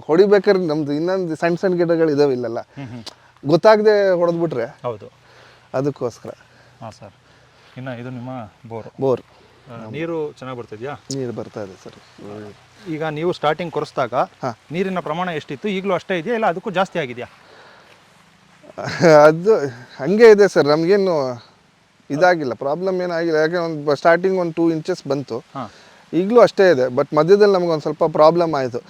ಹೊಡಿಬೇಕಾದ್ರೆ ನಮ್ದು ಇನ್ನೊಂದು ಸಣ್ಣ ಸಣ್ಣ ಗಿಡಗಳು ಇದಾವೆ ಇಲ್ಲೆಲ್ಲ. ಹ್ಮ್ ಹ್ಮ್. ಗೊತ್ತಾಗದೆ ಹೊಡೆದ್ಬಿಟ್ರೆ ಹೌದು. ಅದಕ್ಕೋಸ್ಕರ. ಹಾ ಸರ್. ಇನ್ನು ಇದು ನಿಮ್ಮ ಬೋರ್. ಬೋರ್. ನೀರು ಚೆನ್ನಾಗಿ ಬರ್ತಿದ್ಯಾ? ನೀರು ಬರ್ತಾ ಇದೆ ಸರ್. ಈಗ ನೀವು ಸ್ಟಾರ್ಟಿಂಗ್ ಕೊರೆಸ್ದಾಗ ನೀರಿನ ಪ್ರಮಾಣ ಎಷ್ಟಿತ್ತು? ಈಗಲೂ ಅಷ್ಟೇ ಇದೆಯಾ ಇಲ್ಲ ಅದಕ್ಕೂ ಜಾಸ್ತಿ ಆಗಿದೆಯಾ? ಅದು ಹಂಗೆ ಇದೆ ಸರ್. ನಮಗೇನು ಇದಾಗಿಲ್ಲ. ಪ್ರಾಬ್ಲಮ್ ಏನಾಗಿಲ್ಲ. ಯಾಕೆ ಒಂದು ಸ್ಟಾರ್ಟಿಂಗ್ ಒಂದು ಟೂ ಇಂಚಸ್ ಬಂತು. ಹಾಂ. ಈಗಲೂ ಅಷ್ಟೇ ಇದೆ. ಬಟ್ ಮಧ್ಯದಲ್ಲಿ ನಮ್ಗೆ ಒಂದು ಸ್ವಲ್ಪ ಪ್ರಾಬ್ಲಮ್ ಆಯಿತು.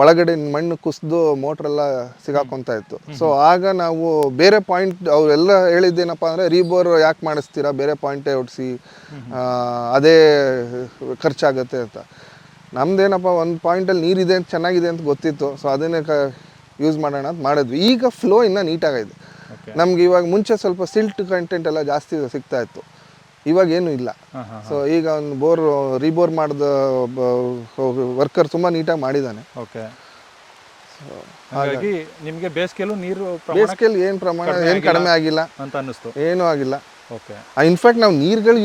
ಒಳಗಡೆ ಮಣ್ಣು ಕುಸಿದು ಮೋಟ್ರೆಲ್ಲ ಸಿಗಾಕೊಂತ ಇತ್ತು. ಸೊ ಆಗ ನಾವು ಬೇರೆ ಪಾಯಿಂಟ್ ಅವರೆಲ್ಲ ಹೇಳಿದ್ದೇನಪ್ಪ ಅಂದರೆ ರೀಬೋರ್ ಯಾಕೆ ಮಾಡಿಸ್ತೀರಾ? ಬೇರೆ ಪಾಯಿಂಟೇ ಹೊಡಿಸಿ ಅದೇ ಖರ್ಚಾಗತ್ತೆ ಅಂತ. ನಮ್ದೇನಪ್ಪ ಒಂದು ಪಾಯಿಂಟಲ್ಲಿ ನೀರಿದೆ ಅಂತ ಚೆನ್ನಾಗಿದೆ ಅಂತ ಗೊತ್ತಿತ್ತು. ಸೊ ಅದನ್ನೇ ಕ ಯೂಸ್ ಮಾಡೋಣ ಅಂತ ಮಾಡಿದ್ವಿ. ಈಗ ಫ್ಲೋ ಇನ್ನೂ ನೀಟಾಗಿದೆ ನಮ್ಗೆ ಇವಾಗ ಮುಂಚೆ ಸ್ವಲ್ಪ ಸಿಲ್ಟ್ ಕಂಟೆಂಟ್ ಎಲ್ಲ ಜಾಸ್ತಿ ಸಿಗ್ತಾ ಇತ್ತು. ಇವಾಗ ಏನು ಇಲ್ಲ. ಸೊ ಈಗ ಒಂದು ಬೋರ್ ರೀಬೋರ್ ಮಾಡಿದ ವರ್ಕರ್ ತುಂಬಾ ನೀಟಾಗಿ ಮಾಡಿದ್ದಾನೆ ಓಕೆ ಹಾಗಾಗಿ ನಿಮಗೆ ಬೇಸಿಗೆಯಲ್ಲೂ ನೀರು ಪ್ರಮಾಣ ಬೇಸಿಗೆಯಲ್ಲಿ ಏನು ಪ್ರಮಾಣ ಏನು ಕಡಿಮೆ ಆಗಿಲ್ಲ. ಅಂತ ಅನ್ನಿಸ್ತು. ಏನೂ ಆಗಿಲ್ಲ. ಓಕೆ ಇನ್ಫ್ಯಾಕ್ಟ್ ನಾವು ನೀರುಗಳು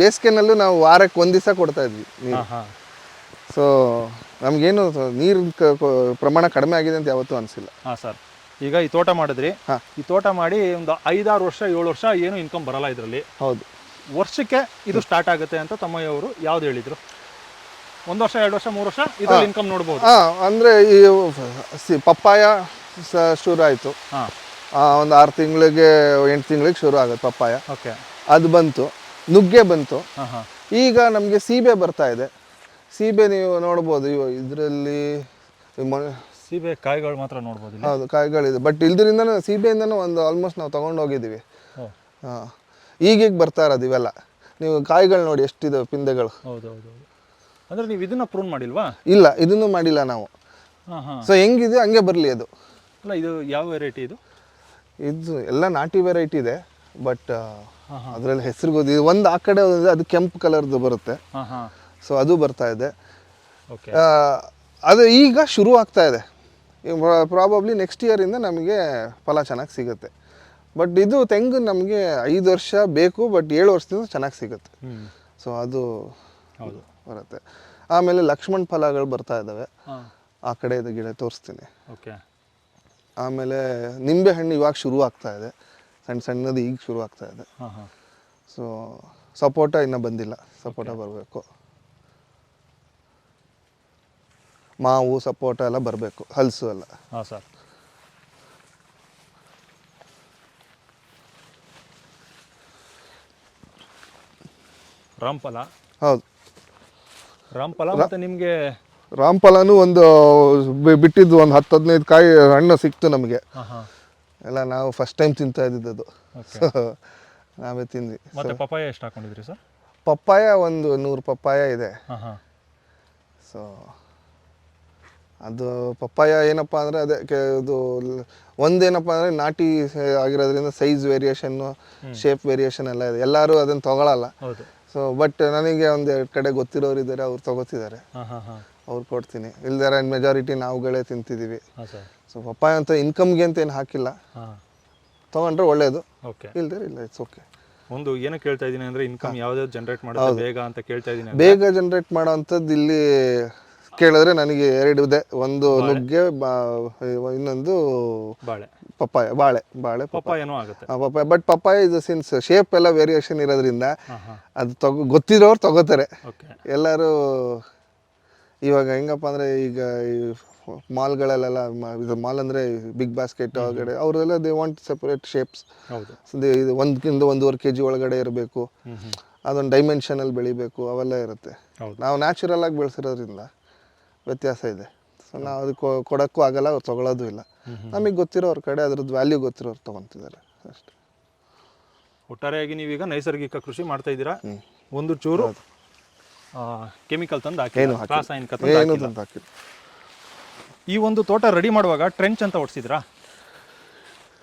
ಬೇಸಿಗೆನಲ್ಲೂ ನಾವು ವಾರಕ್ಕೆ ಒಂದು ದಿವಸ ಕೊಡ್ತಾ ಇದ್ವಿ ನೀರು. ಸೊ ನಮಗೇನು ನೀರು ಪ್ರಮಾಣ ಕಡಿಮೆ ಆಗಿದೆ ಅಂತ ಯಾವತ್ತೂ ಅನಿಸಿಲ್ಲ. ಹಾಂ ಸರ್. ಈಗ ಈ ತೋಟ ಮಾಡಿದ್ರಿ. ಈ ತೋಟ ಮಾಡಿ ಒಂದು ಐದಾರು ವರ್ಷ ಏಳು ವರ್ಷ ಏನು ಇನ್ಕಮ್ ಬರಲ್ಲ ಇದರಲ್ಲಿ. ಹೌದು. ವರ್ಷಕ್ಕೆ ಇದು ಸ್ಟಾರ್ಟ್ ಆಗುತ್ತೆ ಅಂತ ತಮ್ಮಯ್ಯವರು ಯಾವ್ದು ಹೇಳಿದ್ರು? ಒಂದು ವರ್ಷ ಎರಡು ವರ್ಷ ಮೂರು ವರ್ಷ ಇದ್ರಲ್ಲಿ ಇನ್ಕಮ್ ನೋಡ್ಬೋದು. ಹಾಂ ಅಂದರೆ ಈ ಸಿ ಪಪ್ಪಾಯ ಸ ಶುರು ಆಯಿತು. ಹಾಂ. ಒಂದು ಆರು ತಿಂಗಳಿಗೆ ಎಂಟು ತಿಂಗಳಿಗೆ ಶುರು ಆಗುತ್ತೆ ಪಪ್ಪಾಯ. ಓಕೆ. ಅದು ಬಂತು. ನುಗ್ಗೆ ಬಂತು. ಹಾಂ ಹಾಂ. ಈಗ ನಮಗೆ ಸೀಬೆ ಬರ್ತಾ ಇದೆ. ಸೀಬೆ ನೀವು ನೋಡ್ಬೋದು ಇವ ಇದರಲ್ಲಿ ಸೀಬೆ ಕಾಯಿಗಳು ಮಾತ್ರ ನೋಡ್ಬೋದು ಇಲ್ಲಿ? ಹೌದು ಕಾಯಿಗಳಿದೆ. ಬಟ್ ಇಲ್ದ್ರಿಂದನೂ ಸೀಬೆಯಿಂದನೂ ಒಂದು ಆಲ್ಮೋಸ್ಟ್ ನಾವು ತೊಗೊಂಡು ಹೋಗಿದ್ದೀವಿ ಓ. ಹಾಂ. ಈಗೀಗ ಬರ್ತಾ ಇರೋದು ಇವೆಲ್ಲ. ನೀವು ಕಾಯಿಗಳು ನೋಡಿ ಎಷ್ಟಿದೆ ಪಿಂದೆಗಳು. ಹೌದು ಹೌದು ಹೌದು ಅಂದ್ರೆ ನೀವು ಇದನ್ನ ಪ್ರೂನ್ ಮಾಡಿಲ್ವಾ? ಇಲ್ಲ ಇದನ್ನು ಮಾಡಿಲ್ಲ ನಾವು. ಹಾಂ ಹಾಂ. ಸೊ ಹೆಂಗಿದೆ? ಹಂಗೆ ಬರಲಿ ಅದು. ಅಲ್ಲ ಇದು ಯಾವ ವೆರೈಟಿ ಇದು? ಇದು ಎಲ್ಲ ನಾಟಿ ವೆರೈಟಿ ಇದೆ ಬಟ್ ಅದರಲ್ಲಿ ಹೆಸರು ಗೊತ್ತಿದೆ ಒಂದು ಆ ಕಡೆ ಅದು ಕೆಂಪು ಕಲರ್ದು ಬರುತ್ತೆ. ಹಾಂ ಹಾಂ. ಸೊ ಅದು ಬರ್ತಾ ಇದೆ. ಓಕೆ ಆ, ಅದು ಈಗ ಶುರು ಆಗ್ತಾ ಇದೆ ಪ್ರಾಬಬ್ಲಿ ನೆಕ್ಸ್ಟ್ ಇಯರಿಂದ ನಮಗೆ ಫಲ ಚೆನ್ನಾಗಿ ಸಿಗುತ್ತೆ. ಬಟ್ ಇದು ತೆಂಗು ನಮಗೆ ಐದು ವರ್ಷ ಬೇಕು ಬಟ್ ಏಳು ವರ್ಷದಿಂದ ಚೆನ್ನಾಗಿ ಸಿಗುತ್ತೆ. ಸೊ ಅದು ಹೌದು. ಬರುತ್ತೆ. ಆಮೇಲೆ ಲಕ್ಷ್ಮಣ್ ಫಲಗಳು ಬರ್ತಾ ಇದ್ದಾವೆ. ಆ ಕಡೆ ಇದು ಗಿಡ ತೋರಿಸ್ತೀನಿ. ಓಕೆ. ಆಮೇಲೆ ನಿಂಬೆ ಹಣ್ಣು ಇವಾಗ ಶುರು ಆಗ್ತಾ ಇದೆ. ಸಣ್ಣ ಸಣ್ಣದು ಈಗ ಶುರು ಆಗ್ತಾ ಇದೆ. ಸೊ ಸಪೋಟ ಇನ್ನೂ ಬಂದಿಲ್ಲ. ಸಪೋಟ ಬರಬೇಕು. ಮಾವು ಸಪೋಟ ಎಲ್ಲ ಬರಬೇಕು. ಹಲಸು ಎಲ್ಲ. ಹಾಂ ಸರ್. ರಾಮ್ಫಲ ಹೌದು. ರಾಮ್ಫಲ ಮತ್ತೆ ನಿಮಗೆ ರಾಮ್ಫಲನೂ ಒಂದು ಬಿಟ್ಟಿದ್ದು ಒಂದು ಹತ್ತು ಹದಿನೈದು ಕಾಯಿ ಹಣ್ಣು ಸಿಕ್ತು ನಮಗೆ. ಎಲ್ಲ ನಾವು ಫಸ್ಟ್ ಟೈಮ್ ತಿಂತಾ ಇದ್ದಿದ್ದು ನಾವೇ ತಿಂದ್ವಿ. ಮತ್ತೆ ಪಪ್ಪಾಯ ಎಷ್ಟು ಹಾಕೊಂಡಿದ್ರಿ ಸರ್? ಪಪ್ಪಾಯ ಒಂದು ನೂರು ಪಪ್ಪಾಯ ಇದೆ. ಸೊ ಅದು ಪಪ್ಪಾಯ ಏನಪ್ಪ ಅಂದರೆ ಅದೇ ಕೆ- ಇದು ಒಂದೇನಪ್ಪ ಅಂದರೆ ನಾಟಿ ಆಗಿರೋದ್ರಿಂದ ಸೈಜ್ ವೇರಿಯೇಷನ್ನು ಶೇಪ್ ವೇರಿಯೇಷನ್ ಎಲ್ಲ ಇದೆ. ಎಲ್ಲರೂ ಅದನ್ನು ತೊಗೊಳಲ್ಲ. ಹೌದು. ಸೊ ಬಟ್ ನನಗೆ ಒಂದು ಎರಡು ಕಡೆ ಗೊತ್ತಿರೋರು ಇದ್ದಾರೆ ಅವ್ರು ತಗೋತಿದ್ದಾರೆ. ಅವ್ರು ಕೊಡ್ತೀನಿ. ಇಲ್ದಾರ ಮೆಜಾರಿಟಿ ನಾವುಗಳೇ ತಿಂತಿದ್ದೀವಿ ಸೊ ಪಪ್ಪಾಯ ಅಂತ ಇನ್ಕಮ್ಗೆ ಅಂತ ಏನು ಹಾಕಿಲ್ಲ. ತಗೊಂಡ್ರೆ ಒಳ್ಳೇದು. ಓಕೆ ಇಲ್ಲ ಇಟ್ಸ್ ಓಕೆ ಒಂದು ಏನೋ ಕೇಳ್ತಾ ಇದ್ದೀನಿ ಅಂದ್ರೆ ಇನ್ಕಮ್ ಯಾವ್ದು ಜನರೇಟ್ ಮಾಡೋದು ಬೇಗ ಅಂತ ಕೇಳ್ತಾ ಇದ್ದೀನಿ ಬೇಗ ಜನರೇಟ್ ಮಾಡೋ ಅಂತದ್ದು ಇಲ್ಲಿ ಕೇಳಿದ್ರೆ ನನಗೆ ಎರಡು ಇದೆ. ಒಂದು ನುಗ್ಗೆ ಬಾ- ಇನ್ನೊಂದು ಬಾಳೆ. ಪಪ್ಪಾಯ ಬಾಳೆ ಬಾಳೆ ಪಪ್ಪಾಯ. ಪಪ್ಪಾಯನೂ ಆಗುತ್ತೆ. ಪಪ್ಪಾಯ. ಬಟ್ ಪಪ್ಪಾಯ ಇದು ಸಿನ್ಸ್ ಶೇಪ್ ಎಲ್ಲ ವೇರಿಯೇಷನ್ ಇರೋದ್ರಿಂದ ಹಾಂ ಹಾಂ ಅದು ತಗೋ ಗೊತ್ತಿರೋರು ತಗೋತಾರೆ. ಓಕೆ ಎಲ್ಲರೂ ಇವಾಗ ಹೆಂಗಪ್ಪ ಅಂದರೆ ಈಗ ಈ ಮಾಲ್ಗಳಲ್ಲೆಲ್ಲ ಮ- ಇದು ಮಾಲ್ ಅಂದರೆ ಬಿಗ್ ಬಾಸ್ಕೆಟ್ ಒಳಗಡೆ ಅವರೆಲ್ಲ ದೇ ವಾಂಟ್ ಸೆಪರೇಟ್ ಶೇಪ್ಸ್ ಹೌದು. ಇದು ಒಂದಕ್ಕಿಂತ ಒಂದೂವರೆ ಕೆ ಜಿ ಒಳಗಡೆ ಇರಬೇಕು. ಹ್ಞೂ ಡೈಮೆನ್ಷನ್ ಅದೊಂದು ಡೈಮೆನ್ಷನಲ್ಲಿ ಬೆಳಿಬೇಕು ಅವೆಲ್ಲ ಇರುತ್ತೆ. ಹೌದು. ನಾವು ನ್ಯಾಚುರಲ್ ಆಗಿ ಬೆಳೆಸಿರೋದ್ರಿಂದ. ವ್ಯತ್ಯಾಸ ಇದೆ. ಸೊ ನಾವು ಅದಕ್ಕೆ ಕೊಡೋಕ್ಕೂ ಆಗಲ್ಲ ಅವ್ರು ತೊಗೊಳೋದು ಇಲ್ಲ. ನಮಗೆ ಗೊತ್ತಿರೋರ ಕಡೆ ಅದ್ರದ್ದು ವ್ಯಾಲ್ಯೂ ಗೊತ್ತಿರೋರು ತೊಗೊತಿದ್ದಾರೆ. ಅಷ್ಟೇ. ಒಟ್ಟಾರೆಯಾಗಿ ನೀವೀಗ ನೈಸರ್ಗಿಕ ಕೃಷಿ ಮಾಡ್ತಾ ಇದ್ದೀರಾ? ಒಂದು ಚೂರು ಕೆಮಿಕಲ್ ತಂದು ಹಾಕಿ ರಾಸಾಯನಿಕ ತಂದು. ತಂದು ಈ ಒಂದು ತೋಟ ರೆಡಿ ಮಾಡುವಾಗ ಟ್ರೆಂಚ್ ಅಂತ ಹೊಡ್ಸಿದ್ರಾ